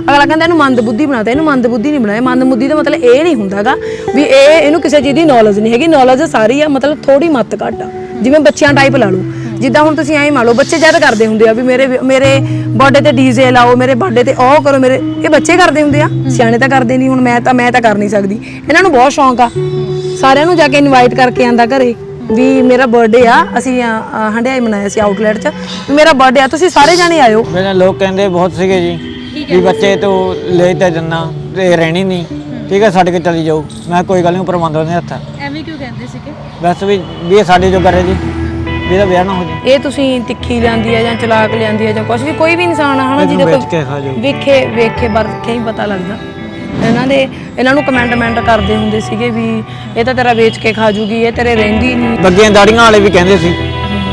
ਅਗਲਾ ਕਹਿੰਦਾ ਇਹਨੂੰ ਮੰਦ ਬੁੱਧੀ ਬਣਾਤਾ ਇਹਨੂੰ ਮੰਦ ਬੁੱਧੀ ਨਹੀਂ ਬਣਾਇਆ। ਮੰਦ ਬੁੱਧੀ ਦਾ ਮਤਲਬ ਇਹ ਨਹੀਂ ਹੁੰਦਾਗਾ ਵੀ ਇਹ ਇਹਨੂੰ ਕਿਸੇ ਚੀਜ਼ ਦੀ ਨੌਲੇਜ ਨਹੀਂ ਹੈਗੀ। ਨੌਲੇਜ ਸਾਰੀ ਆ ਮਤਲਬ ਥੋੜੀ ਮੱਤ ਘੱਟ ਆ। ਜਿਵੇਂ ਬੱਚਿਆਂ ਟਾਈਪ ਲਾ ਲਓ। ਜਿੱਦਾਂ ਹੁਣ ਤੁਸੀਂ ਐਂ ਮੰਨ ਲਓ ਬੱਚੇ ਜਦ ਕਰਦੇ ਹੁੰਦੇ ਆ ਵੀ ਮੇਰੇ ਮੇਰੇ ਬਰਥਡੇ ਤੇ ਡੀਜੇ ਲਾਓ ਮੇਰੇ ਬਰਥਡੇ ਤੇ ਉਹ ਕਰੋ ਮੇਰੇ ਇਹ ਬੱਚੇ ਕਰਦੇ ਹੁੰਦੇ ਆ। ਸਿਆਣੇ ਤਾਂ ਕਰਦੇ ਨਹੀਂ ਹੁਣ ਮੈਂ ਤਾਂ ਮੈਂ ਤਾਂ ਕਰ ਨਹੀਂ ਸਕਦੀ। ਇਹਨਾਂ ਨੂੰ ਬਹੁਤ ਸ਼ੌਂਕ ਆ। ਸਾਰਿਆਂ ਨੂੰ ਜਾ ਕੇ ਇਨਵਾਈਟ ਕਰਕੇ ਆਂਦਾ ਘਰੇ ਵੀ ਮੇਰਾ ਬਰਥਡੇ ਆ ਅਸੀਂ ਅ, ਹੰਡਿਆਈ ਮਨਾਇਆ ਸੀ ਆਊਟਲੈਟ 'ਚ। ਮੇਰਾ ਬਰਥਡੇ ਆ ਤੁਸੀਂ ਸਾਰੇ ਜਾਣੇ ਆਇਓ। ਮੇਰੇ ਲੋਕ ਕਹਿੰਦੇ ਬਹੁਤ ਸੀਗੇ ਜੀ। ਵੀ ਬੱਚੇ ਤੋਂ ਲੈ ਤੇ ਜੰਨਾ ਤੇ ਰਹਿਣੀ ਨਹੀਂ ਠੀਕ ਹੈ ਛੱਡ ਕੇ ਚਲੀ ਜਾਓ ਮੈਂ ਕੋਈ ਗੱਲ ਨਹੀਂ ਪ੍ਰਬੰਧ ਉਹਨੇ ਹੱਥ। ਐਵੇਂ ਕਿਉਂ ਕਹਿੰਦੇ ਸੀਗੇ? ਬਸ ਵੀ ਵੀ ਇਹ ਸਾਡੇ ਜੋ ਕਰੇ ਜੀ। ਵੀ ਇਹਦਾ ਵਿਆਹ ਨਾ ਹੋ ਜੇ। ਇਹ ਤੁਸੀਂ ਤਿੱਖੀ ਲਿਆਂਦੀ ਆ ਜਾਂ ਚਲਾਕ ਲਿਆਂਦੀ ਆ ਜਾਂ ਕੁਝ ਵੀ ਕੋਈ ਵੀ ਇਨਸਾਨ ਆ ਹਨਾ ਇਹਨੂੰ ਜਿਹਦੇ ਵੇਚ ਕੇ ਖਾ ਜਾਓ ਵੇਖੇ ਵੇਖੇ ਵਰਖੇ ਹੀ ਪਤਾ ਲੱਗਦਾ। ਇਹਨਾਂ ਦੇ ਇਹਨਾਂ ਨੂੰ ਕਮੈਂਟਮੈਂਟ ਕਰਦੇ ਹੁੰਦੇ ਸੀਗੇ ਵੀ ਇਹ ਤਾਂ ਤੇਰਾ ਵੇਚ ਕੇ ਖਾ ਜੂਗੀ ਇਹ ਤੇਰੇ ਰਹਿੰਦੀ ਨਹੀਂ ਬੱਗੀਆਂ ਦਾੜੀਆਂ ਵਾਲੇ ਵੀ ਕਹਿੰਦੇ ਸੀ।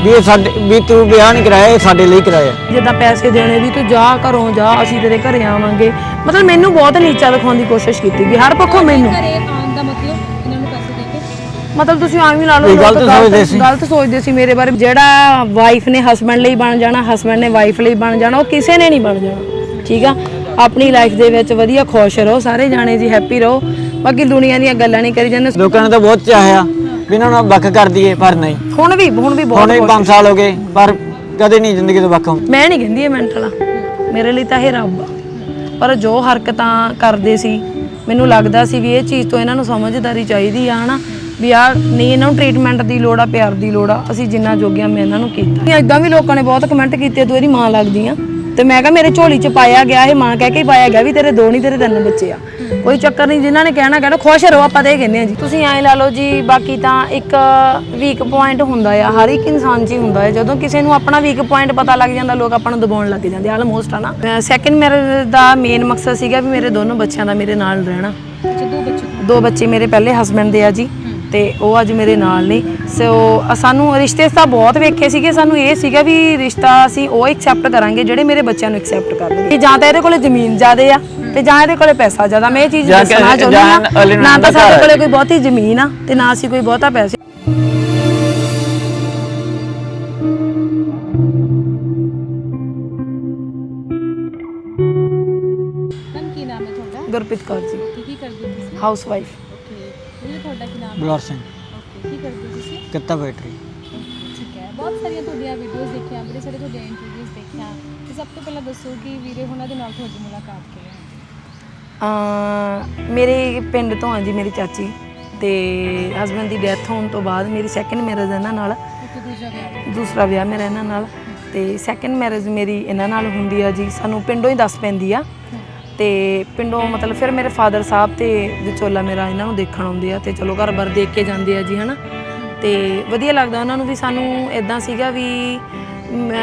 ਵੀ ਇਹ ਸਾਡੇ ਵੀ ਤੂੰ ਵਿਆਹ ਨਹੀਂ ਕਰਾਇਆ ਇਹ ਸਾਡੇ ਲਈ ਕਰਾਇਆ। ਜਿੱਦਾਂ ਪੈਸੇ ਦੇਣੇ ਵੀ ਤੂੰ ਜਾ ਘਰੋਂ ਜਾ ਅਸੀਂ ਤੇਰੇ ਘਰੇ ਆਵਾਂਗੇ। ਮਤਲਬ ਮੈਨੂੰ ਬਹੁਤ ਨੀਚਾ ਦਿਖਾਉਣ ਦੀ ਕੋਸ਼ਿਸ਼ ਕੀਤੀ ਵੀ ਹਰ ਪੱਖੋਂ ਮੈਨੂੰ। ਘਰੇ ਆਉਣ ਦਾ ਮਤਲਬ ਇਹਨਾਂ ਨੂੰ ਪੈਸੇ ਦੇ ਕੇ? ਮਤਲਬ ਤੁਸੀਂ ਐਵੇਂ ਲਾ ਲਓ ਗਲਤ ਲੋਕ ਸੋਚਦੇ ਸੀ। ਗਲਤ ਸੋਚਦੇ ਸੀ ਮੇਰੇ ਬਾਰੇ। ਜਿਹੜਾ ਵਾਈਫ ਨੇ ਹਸਬੰਡ ਲਈ ਬਣ ਜਾਣਾ ਹਸਬੰਡ ਨੇ ਵਾਈਫ ਲਈ ਬਣ ਜਾਣਾ ਉਹ ਕਿਸੇ ਨੇ ਨਹੀਂ ਬਣ ਜਾਣਾ। ਠੀਕ ਆ? ਆਪਣੀ ਲਾਈਫ ਦੇ ਵਿੱਚ ਵਧੀਆ ਖੁਸ਼ ਰਹੋ ਸਾਰੇ ਜਾਣੇ ਜੀ ਹੈਪੀ ਰਹੋ। ਬਾਕੀ ਦੁਨੀਆ ਦੀਆਂ ਗੱਲਾਂ ਨਹੀਂ ਕਰੀ ਜਾਂਦੇ। ਲੋਕਾਂ ਨੇ ਤਾਂ ਬਹੁਤ ਚਾਹਿਆ। ਵੀ ਇਹਨਾਂ ਨੂੰ ਵੱਖ ਕਰ ਦਈਏ ਪਰ ਨਹੀਂ। ਹੁਣ ਵੀ ਹੁਣ ਵੀ ਬਹੁਤ ਹੁਣ ਵੀ 5 ਸਾਲ ਹੋ ਗਏ ਪਰ ਕਦੇ ਨਹੀਂ ਜ਼ਿੰਦਗੀ ਤੋਂ ਵੱਖ ਹੁੰਦੇ ਮੈਂ ਨਹੀਂ ਕਹਿੰਦੀ ਇਹ ਮੈਂਟਲ ਆ। ਮੇਰੇ ਲਈ ਤਾਂ ਇਹ ਰੱਬ ਆ। ਪਰ ਜੋ ਹਰਕਤਾਂ ਕਰਦੇ ਸੀ ਮੈਨੂੰ ਲੱਗਦਾ ਸੀ ਵੀ ਇਹ ਚੀਜ਼ ਤੋਂ ਇਹਨਾਂ ਨੂੰ ਸਮਝਦਾਰੀ ਚਾਹੀਦੀ ਆ ਹਨਾ? ਵੀ ਆ ਨਹੀਂ ਇਹਨਾਂ ਨੂੰ ਟ੍ਰੀਟਮੈਂਟ ਦੀ ਲੋੜ ਆ ਪਿਆਰ ਦੀ ਲੋੜ ਆ। ਅਸੀਂ ਜਿੰਨਾ ਜੋਗਿਆ ਮੈਂ ਇਹਨਾਂ ਨੂੰ ਕੀਤਾ। ਇਦਾਂ ਵੀ ਲੋਕਾਂ ਨੇ ਬਹੁਤ ਕਮੈਂਟ ਕੀਤੇ ਤੂੰ ਇਹਦੀ ਮਾਂ ਲੱਗਦੀ ਆ। ਤੇ ਮੈਂ ਕਿਹਾ ਮੇਰੇ ਝੋਲੀ 'ਚ ਪਾਇਆ ਗਿਆ ਇਹ ਮਾਂ ਕਹਿ ਕੇ ਹੀ ਪਾਇਆ ਗਿਆ ਵੀ ਤੇਰੇ ਦੋ ਨਹੀਂ ਤੇਰੇ ਤਿੰਨ ਬੱਚੇ ਆ। ਕੋਈ ਚੱਕਰ ਨਹੀਂ ਜਿਨ੍ਹਾਂ ਨੇ ਕਹਿਣਾ ਕਹਿਣਾ ਖੁਸ਼ ਰਹੋ ਆਪਾਂ ਤਾਂ ਇਹ ਕਹਿੰਦੇ ਆ ਜੀ। ਤੁਸੀਂ ਐਂ ਲਾ ਲਓ ਜੀ ਬਾਕੀ ਤਾਂ ਇੱਕ ਵੀਕ ਪੁਆਇੰਟ ਹੁੰਦਾ ਆ ਹਰ ਇੱਕ ਇਨਸਾਨ 'ਚ ਹੀ ਹੁੰਦਾ ਹੈ ਜਦੋਂ ਕਿਸੇ ਨੂੰ ਆਪਣਾ ਵੀਕ ਪੁਆਇੰਟ ਪਤਾ ਲੱਗ ਜਾਂਦਾ ਲੋਕ ਆਪਾਂ ਨੂੰ ਦਬਾਉਣ ਲੱਗ ਜਾਂਦੇ ਆਲਮੋਸਟ ਆ ਨਾ ਸੈਕਿੰਡ ਮੈਰਿਜ ਦਾ ਮੇਨ ਮਕਸਦ ਸੀਗਾ ਵੀ ਮੇਰੇ ਦੋਨੋਂ ਬੱਚਿਆਂ ਦਾ ਮੇਰੇ ਨਾਲ ਰਹਿਣਾ। ਅੱਛਾ ਦੋ ਬੱਚੇ। ਦੋ ਬੱਚੇ ਮੇਰੇ ਪਹਿਲੇ ਹਸਬੰਡ ਦੇ ਆ ਜੀ। ਤੇ ਉਹ ਅੱਜ ਮੇਰੇ ਨਾਲ ਨੇ। ਸੋ ਸਾਨੂੰ ਰਿਸ਼ਤੇ ਤਾਂ ਬਹੁਤ ਵੇਖੇ ਸੀਗੇ। ਸਾਨੂੰ ਇਹ ਸੀਗਾ ਵੀ ਰਿਸ਼ਤਾ ਅਸੀਂ ਉਹ ਐਕਸੈਪਟ ਕਰਾਂਗੇ ਜਿਹੜੇ ਮੇਰੇ ਬੱਚਿਆਂ ਨੂੰ ਐਕਸੈਪਟ ਕਰਨਗੇ। ਜਾਂ ਤਾਂ ਇਹਦੇ ਕੋਲੇ ਜ਼ਮੀਨ ਜ਼ਿਆਦੇ ਆ ਤੇ ਜਾਂ ਇਹਦੇ ਕੋਲੇ ਪੈਸਾ ਜ਼ਿਆਦਾ। ਮੈਂ ਇਹ ਚੀਜ਼ ਦੱਸਣਾ ਚਾਹੁੰਦੀ ਹਾਂ ਨਾ ਤਾਂ ਸਾਡੇ ਕੋਲੇ। ਕੋਈ ਬਹੁਤੀ ਜ਼ਮੀਨ ਆ ਤੇ ਨਾ ਅਸੀਂ ਕੋਈ ਬਹੁਤਾ ਪੈਸੇ। ਮੈਮ ਕੀ ਨਾਮ ਹੈ ਤੁਹਾਡਾ? ਗੁਰਪ੍ਰੀਤ ਕੌਰ ਜੀ। ਕੀ ਕੀ ਕਰਦੇ ਤੁਸੀਂ? ਹਾਊਸ ਵਾਈਫ ਤੁਹਾਡਾ ਕੀ ਨਾਮ ਹੈ? ਬਲੌਰ ਸਿੰਘ। ਓਕੇ ਕੀ ਕਰਦੇ ਹੋ ਤੁਸੀਂ? ਕਿੱਤਾ ਬੈਟਰੀ। ਠੀਕ ਹੈ। ਬਹੁਤ ਸਾਰੀਆਂ ਤੁਹਾਡੀਆਂ ਵੀਡੀਓਜ਼ ਦੇਖੀਆਂ ਬੜੇ ਸਾਰੇ ਤੁਹਾਡੀਆਂ ਇੰਟਰਵਿਊਜ਼ ਦੇਖੀਆਂ। ਤੇ ਸਭ ਤੋਂ ਪਹਿਲਾਂ ਦੱਸੋ ਕਿ ਵੀਰੇ ਹੁਣਾਂ ਦੇ ਨਾਲ ਤੁਹਾਡੀ ਮੁਲਾਕਾਤ ਕਿਵੇਂ ਹੋਈ? ਅਮ ਮੇਰੇ ਪਿੰਡ ਤੋਂ ਆ ਜੀ ਮੇਰੀ ਚਾਚੀ ਤੇ ਹਸਬੰਡ ਦੀ ਡੈਥ ਹੋਣ ਤੋਂ ਬਾਅਦ ਮੇਰੀ ਸੈਕਿੰਡ ਮੈਰਿਜ ਇਹਨਾਂ ਨਾਲ। ਓਕੇ ਦੂਜਾ ਵਿਆਹ। ਦੂਸਰਾ ਵਿਆਹ ਮੇਰਾ ਇਹਨਾਂ ਨਾਲ ਤੇ ਸੈਕਿੰਡ ਮੈਰਿਜ ਮੇਰੀ ਇਹਨਾਂ ਨਾਲ ਹੁੰਦੀ ਆ ਜੀ। ਸਾਨੂੰ ਪਿੰਡੋਂ ਹੀ ਦੱਸ ਪੈਂਦੀ ਆ। ਤੇ ਪਿੰਡੋਂ ਮਤਲਬ ਫਿਰ ਮੇਰੇ ਫਾਦਰ ਸਾਹਿਬ ਤੇ ਵਿਚੋਲਾ ਮੇਰਾ ਇਹਨਾਂ ਨੂੰ ਦੇਖਣ ਆਉਂਦੇ ਆ ਤੇ ਚਲੋ ਘਰ-ਬਾਰ ਦੇਖ ਕੇ ਜਾਂਦੇ ਆ ਜੀ ਹਨਾ? ਤੇ ਵਧੀਆ ਲੱਗਦਾ ਉਹਨਾਂ ਨੂੰ ਵੀ ਸਾਨੂੰ ਇਦਾਂ ਸੀਗਾ ਵੀ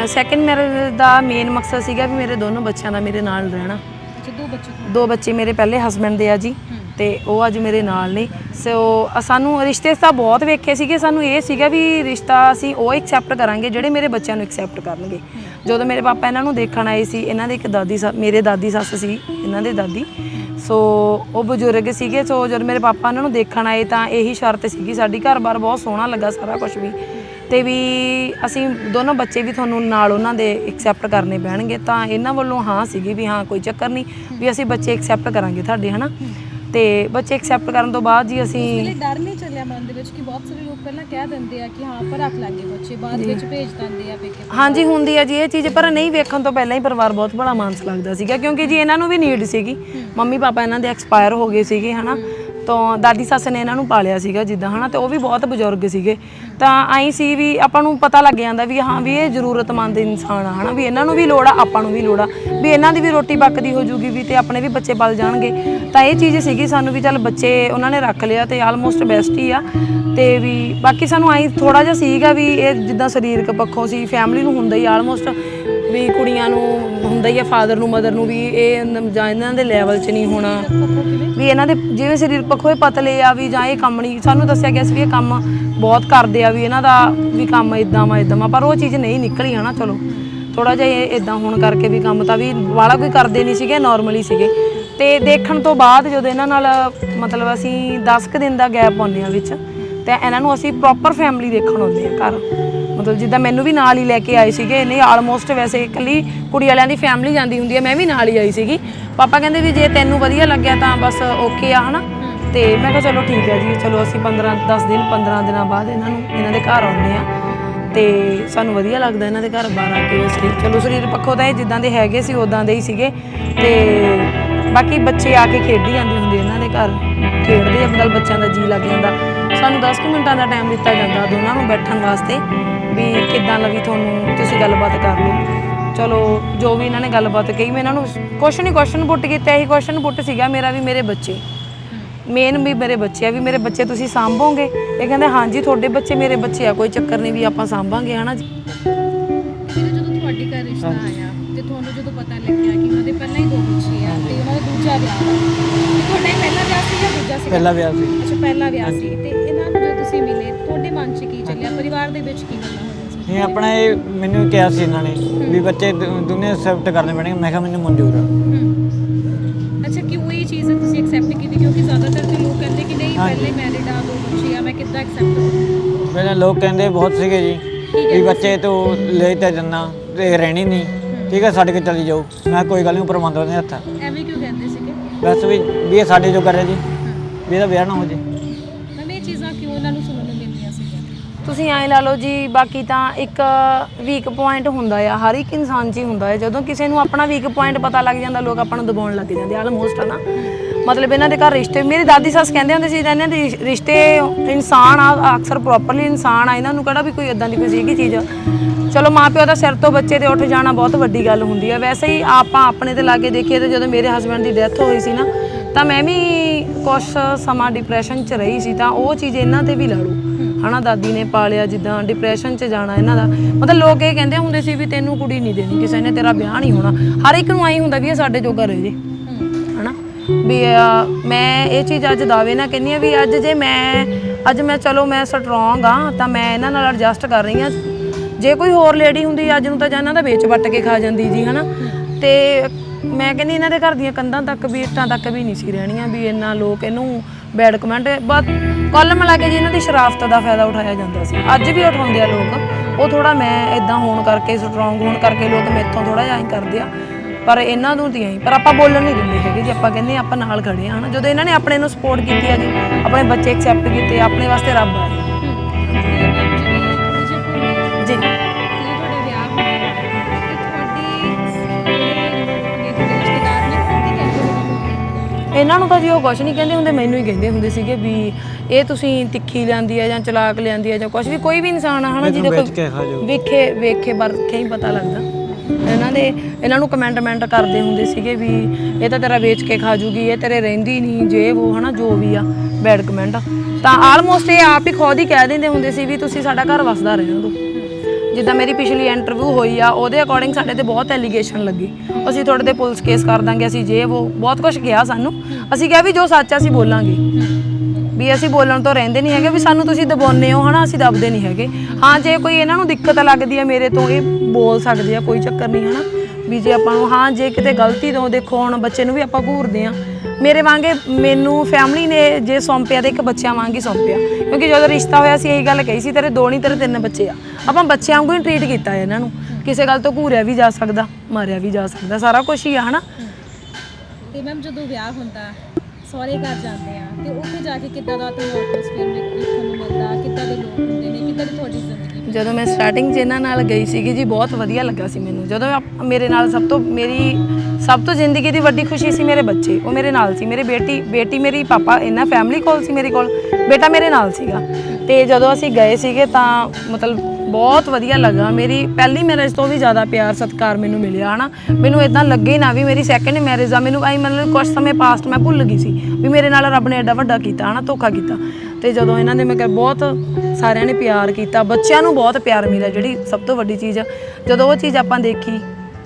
ਸੈਕਿੰਡ ਮੈਰਿਜ ਦਾ ਮੇਨ ਮਕਸਦ ਸੀਗਾ ਵੀ ਮੇਰੇ ਦੋਨੋਂ ਬੱਚਿਆਂ ਦਾ ਮੇਰੇ ਨਾਲ ਰਹਿਣਾ। ਦੋ ਬੱਚੇ ਤੁਹਾਡੇ ਦੋ ਬੱਚੇ ਮੇਰੇ ਪਹਿਲੇ ਹਸਬੰਡ ਦੇ ਆ ਜੀ ਤੇ ਉਹ ਅੱਜ ਮੇਰੇ ਨਾਲ ਨੇ। ਸੋ ਸਾਨੂੰ ਰਿਸ਼ਤੇ ਤਾਂ ਬਹੁਤ ਵੇਖੇ ਸੀਗੇ ਸਾਨੂੰ ਇਹ ਸੀਗਾ ਵੀ ਰਿਸ਼ਤਾ ਅਸੀਂ ਉਹ ਐਕਸੈਪਟ ਕਰਾਂਗੇ ਜਿਹੜੇ ਮੇਰੇ ਬੱਚਿਆਂ ਨੂੰ ਐਕਸੈਪਟ ਕਰਨਗੇ। ਜਦੋਂ ਮੇਰੇ ਪਾਪਾ ਇਹਨਾਂ ਨੂੰ ਦੇਖਣ ਆਏ ਸੀ, ਇਹਨਾਂ ਦੇ ਇੱਕ ਦਾਦੀ ਸੱਸ- ਮੇਰੇ ਦਾਦੀ ਸੱਸ ਸੀ, ਇਹਨਾਂ ਦੇ ਦਾਦੀ। ਸੋ ਉਹ ਬਜ਼ੁਰਗ ਸੀਗੇ, ਸੋ ਜਦ ਮੇਰੇ ਪਾਪਾ ਇਹਨਾਂ ਨੂੰ ਦੇਖਣ ਆਏ ਤਾਂ ਇਹੀ ਸ਼ਰਤ ਸੀਗੀ ਸਾਡੀ, ਘਰ-ਬਾਰ ਬਹੁਤ ਸੋਹਣਾ ਲੱਗਾ ਸਾਰਾ ਕੁਝ ਵੀ। ਤੇ ਵੀ ਅਸੀਂ ਦੋਨੋਂ ਬੱਚੇ ਵੀ ਤੁਹਾਨੂੰ ਨਾਲ ਉਹਨਾਂ ਦੇ ਐਕਸੈਪਟ ਕਰਨੇ ਪੈਣਗੇ, ਤਾਂ ਇਹਨਾਂ ਵੱਲੋਂ ਹਾਂ ਸੀਗੀ ਵੀ ਹਾਂ, ਕੋਈ ਚੱਕਰ ਨਹੀਂ, ਵੀ ਅਸੀਂ ਬੱਚੇ ਐਕਸੈਪਟ ਕਰਾਂਗੇ ਤੁਹਾਡੇ, ਹਨਾ? ਤੇ ਬੱਚੇ ਐਕਸੈਪਟ ਕਰਨ ਤੋਂ ਬਾਅਦ ਜੀ ਅਸੀਂ ਡਰ ਨਹੀਂ ਚੱਲਿਆ ਮਨ ਦੇ ਵਿੱਚ ਕਿ ਬਹੁਤ ਸਾਰੇ ਲੋਕ ਪਹਿਲਾਂ ਕਹਿ ਦਿੰਦੇ ਆ ਕਿ ਹਾਂ ਪਰ ਰੱਖ ਲਾਂਗੇ ਬੱਚੇ ਬਾਅਦ ਵਿੱਚ ਭੇਜ ਦਿੰਦੇ ਆ ਪੇਕੇ। ਹਾਂਜੀ ਹੁੰਦੀ ਹੈ ਜੀ ਇਹ ਚੀਜ਼ ਪਰ ਨਹੀਂ ਵੇਖਣ ਤੋਂ ਪਹਿਲਾਂ ਹੀ ਪਰਿਵਾਰ ਬਹੁਤ ਬੜਾ ਮਾਨਸ ਲੱਗਦਾ ਸੀਗਾ ਕਿਉਂਕਿ ਜੀ ਇਹਨਾਂ ਨੂੰ ਵੀ ਨੀਡ ਸੀਗੀ। ਮੰਮੀ ਪਾਪਾ ਇਹਨਾਂ ਦੇ ਐਕਸਪਾਇਰ ਹੋ ਗਏ ਸੀਗੇ ਹਨਾ? ਤੋਂ ਦਾਦੀ ਸੱਸ ਨੇ ਇਹਨਾਂ ਨੂੰ ਪਾਲਿਆ ਸੀਗਾ ਜਿੱਦਾਂ, ਹਨਾ, ਤੇ ਉਹ ਵੀ ਬਹੁਤ ਬਜ਼ੁਰਗ ਸੀਗੇ। ਤਾਂ ਆਈ ਸੀ ਵੀ ਆਪਾਂ ਨੂੰ ਪਤਾ ਲੱਗ ਜਾਂਦਾ ਵੀ ਹਾਂ, ਵੀ ਇਹ ਜ਼ਰੂਰਤਮੰਦ ਇਨਸਾਨ ਆ, ਹਨਾ, ਵੀ ਇਹਨਾਂ ਨੂੰ ਵੀ ਲੋੜ ਆ, ਆਪਾਂ ਨੂੰ ਵੀ ਲੋੜ ਆ, ਵੀ ਇਹਨਾਂ ਦੀ ਵੀ ਰੋਟੀ ਪੱਕਦੀ ਹੋ ਜੂਗੀ ਵੀ ਤੇ ਆਪਣੇ ਵੀ ਬੱਚੇ ਪਲ ਜਾਣਗੇ। ਤਾਂ ਇਹ ਚੀਜ਼ ਸੀਗੀ ਸਾਨੂੰ ਵੀ ਚੱਲ ਬੱਚੇ ਉਹਨਾਂ ਨੇ ਰੱਖ ਲਿਆ ਤੇ ਆਲਮੋਸਟ ਬੈਸਟ ਹੀ ਆ। ਤੇ ਵੀ ਬਾਕੀ ਸਾਨੂੰ ਆਈ ਥੋੜਾ ਜਿਹਾ ਸੀਗਾ ਵੀ ਇਹ ਜਿੱਦਾਂ ਸਰੀਰਕ ਪੱਖੋਂ ਸੀ ਫੈਮਿਲੀ ਨੂੰ ਹੁੰਦਾ ਹੀ ਆਲਮੋਸਟ ਵੀ ਕੁੜੀਆਂ ਨੂੰ ਹੁੰਦਾ ਹੀ ਆ ਫਾਦਰ ਨੂੰ ਮਦਰ ਨੂੰ ਵੀ ਇਹ ਨ- ਜਾਂ ਇਹਨਾਂ ਦੇ ਲੈਵਲ 'ਚ ਨਹੀਂ ਹੋਣਾ। ਵੀ ਇਹਨਾਂ ਦੇ ਜਿਵੇਂ ਸਰੀਰ ਪੱਖੋਂ ਇਹ ਪਤਲੇ ਆ, ਵੀ ਜਾਂ ਇਹ ਕੰਮ ਨਹੀਂ। ਸਾਨੂੰ ਦੱਸਿਆ ਗਿਆ ਸੀ ਵੀ ਇਹ ਕੰਮ ਬਹੁਤ ਕਰਦੇ ਆ, ਵੀ ਇਹਨਾਂ ਦਾ ਵੀ ਕੰਮ ਇਦਾਂ ਵਾ ਇਦਾਂ ਵਾ, ਪਰ ਉਹ ਚੀਜ਼ ਨਹੀਂ ਨਿਕਲੀ ਹਨਾ, ਚਲੋ। ਥੋੜਾ ਜਿਹਾ ਇਹ ਇਦਾਂ ਹੋਣ ਕਰਕੇ ਵੀ ਕੰਮ ਤਾਂ ਵੀ ਵਾਲਾ ਕੋਈ ਕਰਦੇ ਨਹੀਂ ਸੀਗੇ ਨਾਰਮਲੀ ਸੀਗੇ। ਤੇ ਦੇਖਣ ਤੋਂ ਬਾਅਦ ਜਦੋਂ ਇਹਨਾਂ ਨਾਲ, ਮਤਲਬ ਅਸੀਂ 10 ਕੁ ਦਿਨ ਦਾ ਗੈਪ ਪਾਉਂਦੇ ਆ ਵਿੱਚ, ਤੇ ਇਹਨਾਂ ਨੂੰ ਅਸੀਂ ਪ੍ਰੋਪਰ ਫੈਮਿਲੀ ਦੇਖਣ ਆਉਂਦੇ ਆ ਘਰ। ਮਤਲਬ ਜਿੱਦਾਂ ਮੈਨੂੰ ਵੀ ਨਾਲ ਹੀ ਲੈ ਕੇ ਆਏ ਸੀਗੇ, ਨਹੀਂ ਆਲਮੋਸਟ ਵੈਸੇ ਇਕੱਲੀ ਕੁੜੀ ਵਾਲਿਆਂ ਦੀ ਫੈਮਿਲੀ ਜਾਂਦੀ ਹੁੰਦੀ ਹੈ, ਮੈਂ ਵੀ ਨਾਲ ਹੀ ਆਈ ਸੀਗੀ। ਪਾਪਾ ਕਹਿੰਦੇ ਵੀ ਜੇ ਤੈਨੂੰ ਵਧੀਆ ਲੱਗਿਆ ਤਾਂ ਬਸ ਓਕੇ ਆ, ਹਨਾ? ਤੇ ਮੈਂ ਕਿਹਾ ਚਲੋ ਠੀਕ ਹੈ ਜੀ, ਚਲੋ ਅਸੀਂ 15 10 ਦਿਨ 15 ਦਿਨਾਂ ਬਾਅਦ ਇਹਨਾਂ ਨੂੰ, ਇਹਨਾਂ ਦੇ ਘਰ ਆਉਂਦੇ ਆ ਤੇ ਸਾਨੂੰ ਵਧੀਆ ਲੱਗਦਾ ਇਹਨਾਂ ਦੇ ਘਰ ਬਾਹਰ ਆ ਕੇ ਅਸੀਂ ਚਲੋ ਸਰੀਰ ਪੱਖੋਂ ਤਾਂ ਇਹ ਜਿੱਦਾਂ ਦੇ ਹੈਗੇ ਸੀ ਉਦਾਂ ਦੇ ਹੀ ਸੀਗੇ। ਤੇ ਬਾਕੀ ਬੱਚੇ ਆ ਕੇ ਖੇਡੀ ਜਾਂਦੇ ਹੁੰਦੇ ਇਹਨਾਂ ਦੇ ਘਰ। ਖੇਡਦੇ ਆ, ਮਤਲਬ ਬੱਚਿਆਂ ਦਾ ਜੀ ਲੱਗ ਜਾਂਦਾ। ਸਾਨੂੰ 10 ਕੁ ਮਿੰਟਾਂ ਦਾ ਟਾਈਮ ਦਿੱਤਾ ਜਾਂਦਾ ਦੋਨਾਂ ਨੂੰ ਬੈਠਣ ਵਾਸਤੇ। ਵੀ ਕਿੱਦਾਂ ਲੱਗੀ ਤੁਹਾਨੂੰ? ਤੁਸੀਂ ਗੱਲਬਾਤ ਕਰ ਲਓ। ਚਲੋ ਜੋ ਵੀ ਇਹਨਾਂ ਨੇ ਗੱਲਬਾਤ ਕਹੀ ਮੈਂ ਇਹਨਾਂ ਨੂੰ ਕੁਛ ਨਹੀਂ ਕੁਐਸਚਨ ਪੁੱਟ ਕੀਤਾ ਇਹੀ ਕੁਐਸਚਨ ਪੁੱਟ ਸੀਗਾ ਮੇਰਾ ਵੀ ਮੇਰੇ ਬੱਚੇ। ਮੇਨ ਵੀ ਮੇਰੇ ਬੱਚੇ ਆ ਵੀ ਮੇਰੇ ਬੱਚੇ ਤੁਸੀਂ ਸਾਂਭੋਗੇ? ਇਹ ਕਹਿੰਦੇ ਹਾਂਜੀ ਤੁਹਾਡੇ ਬੱਚੇ ਮੇਰੇ ਬੱਚੇ ਆ ਕੋਈ ਚੱਕਰ ਨਹੀਂ ਵੀ ਆਪਾਂ ਸਾਂਭਾਂਗੇ ਹਨਾ ਜੀ। ਵੀਰੇ ਜਦੋਂ ਤੁਹਾਡੇ ਘਰ ਰਿਸ਼ਤਾ ਆਇਆ ਤੇ ਤੁਹਾਨੂੰ ਜਦੋਂ ਪਤਾ ਲੱਗਿਆ ਕਿ ਉਹਨਾਂ ਦੇ ਪਹਿਲਾਂ ਹੀ ਦੋ ਬੱਚੇ ਆ ਤੇ ਉਹਨਾਂ ਦਾ ਦੂਜਾ ਵਿਆਹ ਵਾ ਤੇ ਤੁਹਾਡਾ ਇਹ ਪਹਿਲਾ ਵਿਆਹ ਸੀ ਜਾਂ ਦੂਜਾ ਸੀ ਪਹਿਲਾ ਵਿਆਹ ਸੀ। ਅੱਛਾ ਪਹਿਲਾ ਵਿਆਹ ਸੀ। ਤੇ ਇਹਨਾਂ ਨੂੰ ਜਦੋਂ ਤੁਸੀਂ ਮਿਲੇ ਤੁਹਾਡੇ ਮਨ 'ਚ ਕੀ ਚੱਲਿਆ? ਪਰਿਵਾਰ ਦੇ ਵਿੱਚ ਕੀ ਗੱਲਾਂ ਨਹੀਂ ਆਪਣਾ ਇਹ ਮੈਨੂੰ ਕਿਹਾ ਸੀ ਇਹਨਾਂ ਨੇ ਵੀ ਬੱਚੇ ਦੁਨੀਆ ਐਕਸੈਪਟ ਕਰਨੇ ਪੈਣਗੇ। ਮੈਂ ਕਿਹਾ ਮੈਨੂੰ ਮਨਜ਼ੂਰ ਆ। ਹਮ। ਅੱਛਾ ਕਿਉਂ ਇਹ ਚੀਜ਼ ਤੁਸੀਂ ਐਕਸੈਪਟ ਕੀਤੀ? ਕਿਉਂਕਿ ਜ਼ਿਆਦਾਤਰ ਤੇ ਲੋਕ ਕਹਿੰਦੇ ਕਿ ਨਹੀਂ ਪਹਿਲੇ ਮੈਰਿਡ ਆ ਦੋ ਬੱਚੇ ਆ ਮੈਂ ਕਿੱਦਾਂ ਐਕਸੈਪਟ ਕਰਾਂ? ਪਹਿਲਾਂ ਲੋਕ ਕਹਿੰਦੇ ਬਹੁਤ ਸੀਗੇ ਜੀ ਵੀ ਬੱਚੇ ਤੋਂ ਲੈ ਤੇ ਜੰਨਾ ਤੇ ਰਹਿਣੀ ਨਹੀਂ। ਠੀਕ ਹੈ ਛੱਡ ਕੇ ਚਲੀ ਜਾਓ। ਮੈਂ ਕੋਈ ਗੱਲ ਨਹੀਂ ਉੱਪਰ ਮੰਦਰ ਦੇ ਹੱਥ। ਆ। ਐਵੇਂ ਕਿਉਂ ਕਹਿੰਦੇ ਸੀਗੇ? ਬਸ ਵੀ ਵੀ ਇਹ ਸਾਡੇ ਜੋ ਕਰੇ ਜੀ। ਵੀ ਇਹਦਾ ਵਿਆਹ ਨਾ ਹੋ ਜੇ ਮੈਂ ਇਹ ਚੀਜ਼ਾਂ ਕਿਉਂ ਇਹਨਾਂ ਨੂੰ ਸੁਣਨ ਨੂੰ ਮਿਲਦੀਆਂ ਸੀਗੀਆਂ ਤੁਸੀਂ ਐਂ ਲਾ ਲਓ ਜੀ, ਬਾਕੀ ਤਾਂ ਇੱਕ ਵੀਕ ਪੁਆਇੰਟ ਹੁੰਦਾ ਆ, ਹਰ ਇੱਕ ਇਨਸਾਨ 'ਚ ਹੀ ਹੁੰਦਾ ਹੈ ਜਦੋਂ ਕਿਸੇ ਨੂੰ ਆਪਣਾ ਵੀਕ ਪੁਆਇੰਟ ਪਤਾ ਲੱਗ ਜਾਂਦਾ, ਲੋਕ ਆਪਾਂ ਨੂੰ ਦਬਾਉਣ ਲੱਗ ਜਾਂਦੇ ਆਲਮੋਸਟ ਹਨਾ। ਮਤਲਬ ਇਹਨਾਂ ਦੇ ਘਰ ਰਿਸ਼ਤੇ, ਮੇਰੀ ਦਾਦੀ ਸੱਸ ਕਹਿੰਦੇ ਹੁੰਦੇ ਸੀ, ਇਹਨਾਂ ਦੇ ਰਿਸ਼- ਰਿਸ਼ਤੇ ਇਨਸਾਨ ਆ, ਅਕਸਰ ਪ੍ਰੋਪਰਲੀ ਇਨਸਾਨ ਆ, ਇਹਨਾਂ ਨੂੰ ਕਿਹੜਾ ਵੀ ਕੋਈ ਇਦਾਂ ਦੀ ਕੋਈ ਸੀਗੀ ਚੀਜ਼। ਚਲੋ ਮਾਪਿਓ ਦਾ ਸਿਰ ਤੋਂ ਬੱਚੇ ਤੇ ਉੱਠ ਜਾਣਾ ਬਹੁਤ ਵੱਡੀ ਗੱਲ ਹੁੰਦੀ ਹੈ ਵੈਸੇ ਹੀ ਆਪਾਂ ਆਪਣੇ ਤੇ ਲਾਗੇ ਦੇਖੀਏ ਤੇ ਜਦੋਂ ਮੇਰੇ ਹਸਬੰਡ ਦੀ ਡੈਥ ਹੋਈ ਸੀ ਨਾ, ਤਾਂ ਮੈਂ ਵੀ ਕੁਝ ਸਮਾਂ ਡਿਪਰੈਸ਼ਨ 'ਚ ਰਹੀ ਸੀ, ਤਾਂ ਉਹ ਚੀਜ਼ ਇਹਨਾਂ ਤੇ ਵੀ ਲਾ ਲਓ। ਹਨਾ, ਦਾਦੀ ਨੇ ਪਾਲਿਆ ਜਿੱਦਾਂ ਡਿਪਰੈਸ਼ਨ 'ਚ ਜਾਣਾ ਇਹਨਾਂ ਦਾ। ਮਤਲਬ ਲੋਕ ਇਹ ਕਹਿੰਦੇ ਹੁੰਦੇ ਸੀ ਵੀ ਤੈਨੂੰ ਕੁੜੀ ਨਹੀਂ ਦੇਣੀ, ਕਿਸੇ ਨੇ ਤੇਰਾ ਵਿਆਹ ਨਹੀਂ ਹੋਣਾ। ਹਰ ਇੱਕ ਨੂੰ ਆਈ ਹੁੰਦਾ ਵੀ ਇਹ ਸਾਡੇ ਜੋਗਾ ਰਹੇ ਜੇ, ਹਨਾ? ਵੀ ਮੈਂ ਇਹ ਚੀਜ਼ ਅੱਜ ਦਾਅਵੇ ਨਾਲ ਕਹਿੰਦੀ ਆ ਵੀ ਅੱਜ ਜੇ ਮੈਂ, ਅੱਜ ਮੈਂ, ਚਲੋ ਮੈਂ ਸਟਰੋਂਗ ਆ ਤਾਂ ਮੈਂ ਇਹਨਾਂ ਨਾਲ ਐਡਜਸਟ ਕਰ ਰਹੀ ਆ ਜੇ ਕੋਈ ਹੋਰ ਲੇਡੀ ਹੁੰਦੀ, ਅੱਜ ਨੂੰ ਤਾਂ ਜਾਂ ਇਹਨਾਂ ਦਾ ਵੇਚ ਵੱਟ ਕੇ ਖਾ ਜਾਂਦੀ ਜੀ, ਹਨਾ? ਤੇ ਮੈਂ ਕਹਿੰਦੀ ਇਹਨਾਂ ਦੇ ਘਰ ਦੀਆਂ ਕੰਧਾਂ ਤੱਕ ਵੀ, ਇੱਟਾਂ ਤੱਕ ਵੀ ਨਹੀਂ ਸੀ ਰਹਿਣੀਆਂ, ਵੀ ਇੰਨਾ ਲੋਕ ਇਹਨੂੰ ਬੈਡ ਕਮੈਂਟ ਬਸ ਕੱਲ ਮਿਲਾ ਕੇ ਜੀ ਇਹਨਾਂ ਦੀ ਸ਼ਰਾਫਤ ਦਾ ਫਾਇਦਾ ਉਠਾਇਆ ਜਾਂਦਾ ਸੀ। ਅੱਜ ਵੀ ਉਠਾਉਂਦੇ ਆ ਲੋਕ। ਉਹ ਥੋੜਾ ਮੈਂ ਇਦਾਂ ਹੋਣ ਕਰਕੇ ਸਟਰੋਂਗ ਹੋਣ ਕਰਕੇ ਲੋਕ ਮੇਥੋਂ ਥੋੜਾ ਜਿਹਾ ਐਂ ਕਰਦੇ ਆ। ਪਰ ਇਹਨਾਂ ਨੂੰ ਦੀਆਂ ਹੀ। ਪਰ ਆਪਾਂ ਬੋਲਣ ਨਹੀਂ ਦਿੰਦੇ ਹੈਗੇ ਜੀ। ਆਪਾਂ ਕਹਿੰਦੇ ਆਪਾਂ ਨਾਲ ਖੜੇ ਆ ਹਨਾ ਜਦੋਂ ਇਹਨਾਂ ਨੇ ਆਪਣੇ ਨੂੰ ਸਪੋਰਟ ਕੀਤੀ ਆ ਜੀ ਆਪਣੇ ਬੱਚੇ ਐਕਸੈਪਟ ਕੀਤੇ ਆਪਣੇ ਵਾਸਤੇ ਰੱਬ ਆ। ਜੀ। ਇਹਨਾਂ ਨੂੰ ਤਾਂ ਜੀ ਉਹ ਕੁਝ ਨਹੀਂ ਕਹਿੰਦੇ ਹੁੰਦੇ ਮੈਨੂੰ ਹੀ ਕਹਿੰਦੇ ਹੁੰਦੇ ਸੀਗੇ ਵੀ ਇਹ ਤੁਸੀਂ ਤਿੱਖੀ ਲਿਆਂਦੀ ਆ ਜਾਂ ਚਲਾਕ ਲਿਆਂਦੀ ਆ ਜਾਂ ਕੁਝ ਵੀ ਕੋਈ ਵੀ ਇਨਸਾਨ ਆ ਹਨਾ ਜਿਹਦੇ ਕੋਲ ਵੇਖੇ ਵੇਖੇ ਵਰਖੇ ਹੀ ਪਤਾ ਲੱਗਦਾ। ਇਹਨਾਂ ਦੇ ਇਹਨਾਂ ਨੂੰ ਕਮੈਂਟਮੈਂਟ ਕਰਦੇ ਹੁੰਦੇ ਸੀਗੇ ਵੀ ਇਹ ਤਾਂ ਤੇਰਾ ਵੇਚ ਕੇ ਖਾ ਜੂਗੀ ਇਹ ਤੇਰੇ ਰਹਿੰਦੀ ਨਹੀਂ ਜੇ ਉਹ ਹਨਾ ਜੋ ਵੀ ਆ ਬੈਡ ਕਮੈਂਟ ਤਾਂ ਆਲਮੋਸਟ ਇਹ ਆਪ ਹੀ ਖੁਦ ਹੀ ਕਹਿ ਦਿੰਦੇ ਹੁੰਦੇ ਸੀ ਵੀ ਤੁਸੀਂ ਸਾਡਾ ਘਰ ਵਸਦਾ ਰਹਿਣ ਦਿਓ। ਜਿੱਦਾਂ ਮੇਰੀ ਪਿਛਲੀ ਇੰਟਰਵਿਊ ਹੋਈ ਆ, ਉਹਦੇ ਅਕੋਰਡਿੰਗ ਸਾਡੇ ਤੇ ਬਹੁਤ ਐਲੀਗੇਸ਼ਨ ਲੱਗੀ। ਅਸੀਂ ਤੁਹਾਡੇ ਤੇ ਪੁਲਿਸ ਕੇਸ ਕਰ ਦਾਂਗੇ, ਅਸੀਂ ਜੇ ਉਹ ਬਹੁਤ ਕੁਝ ਕਿਹਾ ਸਾਨੂੰ, ਅਸੀਂ ਕਿਹਾ ਵੀ ਜੋ ਸੱਚ ਆ ਅਸੀਂ ਬੋਲਾਂਗੇ। ਵੀ ਅਸੀਂ ਬੋਲਣ ਤੋਂ ਰਹਿੰਦੇ ਨਹੀਂ ਹੈਗੇ, ਵੀ ਸਾਨੂੰ ਤੁਸੀਂ ਦਬਾਉਂਦੇ ਹੋ, ਹਨਾ, ਅਸੀਂ ਦਬਦੇ ਨਹੀਂ ਹੈਗੇ। ਹਾਂ, ਜੇ ਕੋਈ ਇਹਨਾਂ ਨੂੰ ਦਿੱਕਤ ਲੱਗਦੀ ਹੈ ਮੇਰੇ ਤੋਂ, ਇਹ ਬੋਲ ਸਕਦੇ ਆ, ਕੋਈ ਚੱਕਰ ਨਹੀਂ, ਹਨਾ। ਵੀ ਜੇ ਆਪਾਂ ਨੂੰ, ਹਾਂ, ਜੇ ਕਿਤੇ ਗਲਤੀ ਤੋਂ ਦੇਖੋ, ਹੁਣ ਬੱਚੇ ਨੂੰ ਵੀ ਆਪਾਂ ਘੂਰਦੇ ਆ ਮੇਰੇ ਵਾਂਗੇ ਮੈਨੂੰ ਫੈਮਿਲੀ ਨੇ ਜੇ ਸੌਂਪਿਆ ਤੇ ਇੱਕ ਬੱਚਿਆਂ ਵਾਂਗ ਹੀ ਸੌਂਪਿਆ। ਕਿਉਂਕਿ ਜਦੋਂ ਰਿਸ਼ਤਾ ਹੋਇਆ ਸੀ, ਇਹੀ ਗੱਲ ਕਹੀ ਸੀ, ਤੇਰੇ ਦੋ ਨਹੀਂ, ਤੇਰੇ ਤਿੰਨ ਬੱਚੇ ਆ। ਆਪਾਂ ਬੱਚਿਆਂ ਵਾਂਗੂ ਹੀ ਟ੍ਰੀਟ ਕੀਤਾ ਹੈ ਇਹਨਾਂ ਨੂੰ। ਕਿਸੇ ਗੱਲ ਤੋਂ ਘੂਰਿਆ ਵੀ ਜਾ ਸਕਦਾ, ਮਾਰਿਆ ਵੀ ਜਾ ਸਕਦਾ, ਸਾਰਾ ਕੁਝ ਹੀ ਆ, ਹਨਾ? ਤੇ ਮੈਮ ਜਦੋਂ ਵਿਆਹ ਹੁੰਦਾ, ਸਹੁਰੇ ਘਰ ਜਾਂਦੇ ਆ, ਤੇ ਉੱਥੇ ਜਾ ਕੇ ਕਿੱਦਾਂ ਦਾ ਤੁਹਾਨੂੰ ਐਟਮੋਸਫੇਅਰ ਵੇਖਣ ਨੂੰ ਮਿਲਦਾ, ਕਿੱਦਾਂ ਦੇ ਲੋਕ ਹੁੰਦੇ ਨੇ, ਕਿੱਦਾਂ ਦੀ ਤੁਹਾਡੀ ਜਦੋਂ ਮੈਂ ਸਟਾਰਟਿੰਗ 'ਚ ਇਹਨਾਂ ਨਾਲ ਗਈ ਸੀਗੀ ਜੀ, ਬਹੁਤ ਵਧੀਆ ਲੱਗਾ ਸੀ ਮੈਨੂੰ। ਜਦੋਂ ਆਪ- ਮੇਰੇ ਨਾਲ ਸਭ ਤੋਂ ਮੇਰੀ, ਸਭ ਤੋਂ ਜ਼ਿੰਦਗੀ ਦੀ ਵੱਡੀ ਖੁਸ਼ੀ ਸੀ ਮੇਰੇ ਬੱਚੇ, ਉਹ ਮੇਰੇ ਨਾਲ ਸੀ। ਮੇਰੇ ਬੇਟੀ ਬੇਟੀ ਮੇਰੀ ਪਾਪਾ ਇਹਨਾਂ ਫੈਮਿਲੀ ਕੋਲ ਸੀ ਮੇਰੇ ਕੋਲ, ਬੇਟਾ ਮੇਰੇ ਨਾਲ ਸੀਗਾ। ਤੇ ਜਦੋਂ ਅਸੀਂ ਗਏ ਸੀਗੇ ਤਾਂ ਮਤਲਬ ਬਹੁਤ ਵਧੀਆ ਲੱਗਾ। ਮੇਰੀ ਪਹਿਲੀ ਮੈਰਿਜ ਤੋਂ ਵੀ ਜ਼ਿਆਦਾ ਪਿਆਰ, ਸਤਿਕਾਰ ਮੈਨੂੰ ਮਿਲਿਆ, ਹਨਾ। ਮੈਨੂੰ ਇਦਾਂ ਲੱਗੇ ਹੀ ਨਾ ਵੀ ਮੇਰੀ ਸੈਕੰਡ ਮੈਰਿਜ ਆ। ਮੈਨੂੰ ਆਈ ਮਤਲਬ ਕੁਝ ਸਮੇਂ ਪਾਸਟ ਮੈਂ ਭੁੱਲ ਗਈ ਸੀ ਵੀ ਮੇਰੇ ਨਾਲ ਰੱਬ ਨੇ ਐਡਾ ਵੱਡਾ ਕੀਤਾ, ਹਨਾ, ਧੋਖਾ ਕੀਤਾ। ਤੇ ਜਦੋਂ ਇਹਨਾਂ ਨੇ ਮੈਂ ਕਿਹਾ ਬਹੁਤ ਸਾਰਿਆਂ ਨੇ ਪਿਆਰ ਕੀਤਾ, ਬੱਚਿਆਂ ਨੂੰ ਬਹੁਤ ਪਿਆਰ ਮਿਲਿਆ, ਜਿਹੜੀ ਸਭ ਤੋਂ ਵੱਡੀ ਚੀਜ਼ ਆ। ਜਦੋਂ ਉਹ ਚੀਜ਼ ਆਪਾਂ ਦੇਖੀ,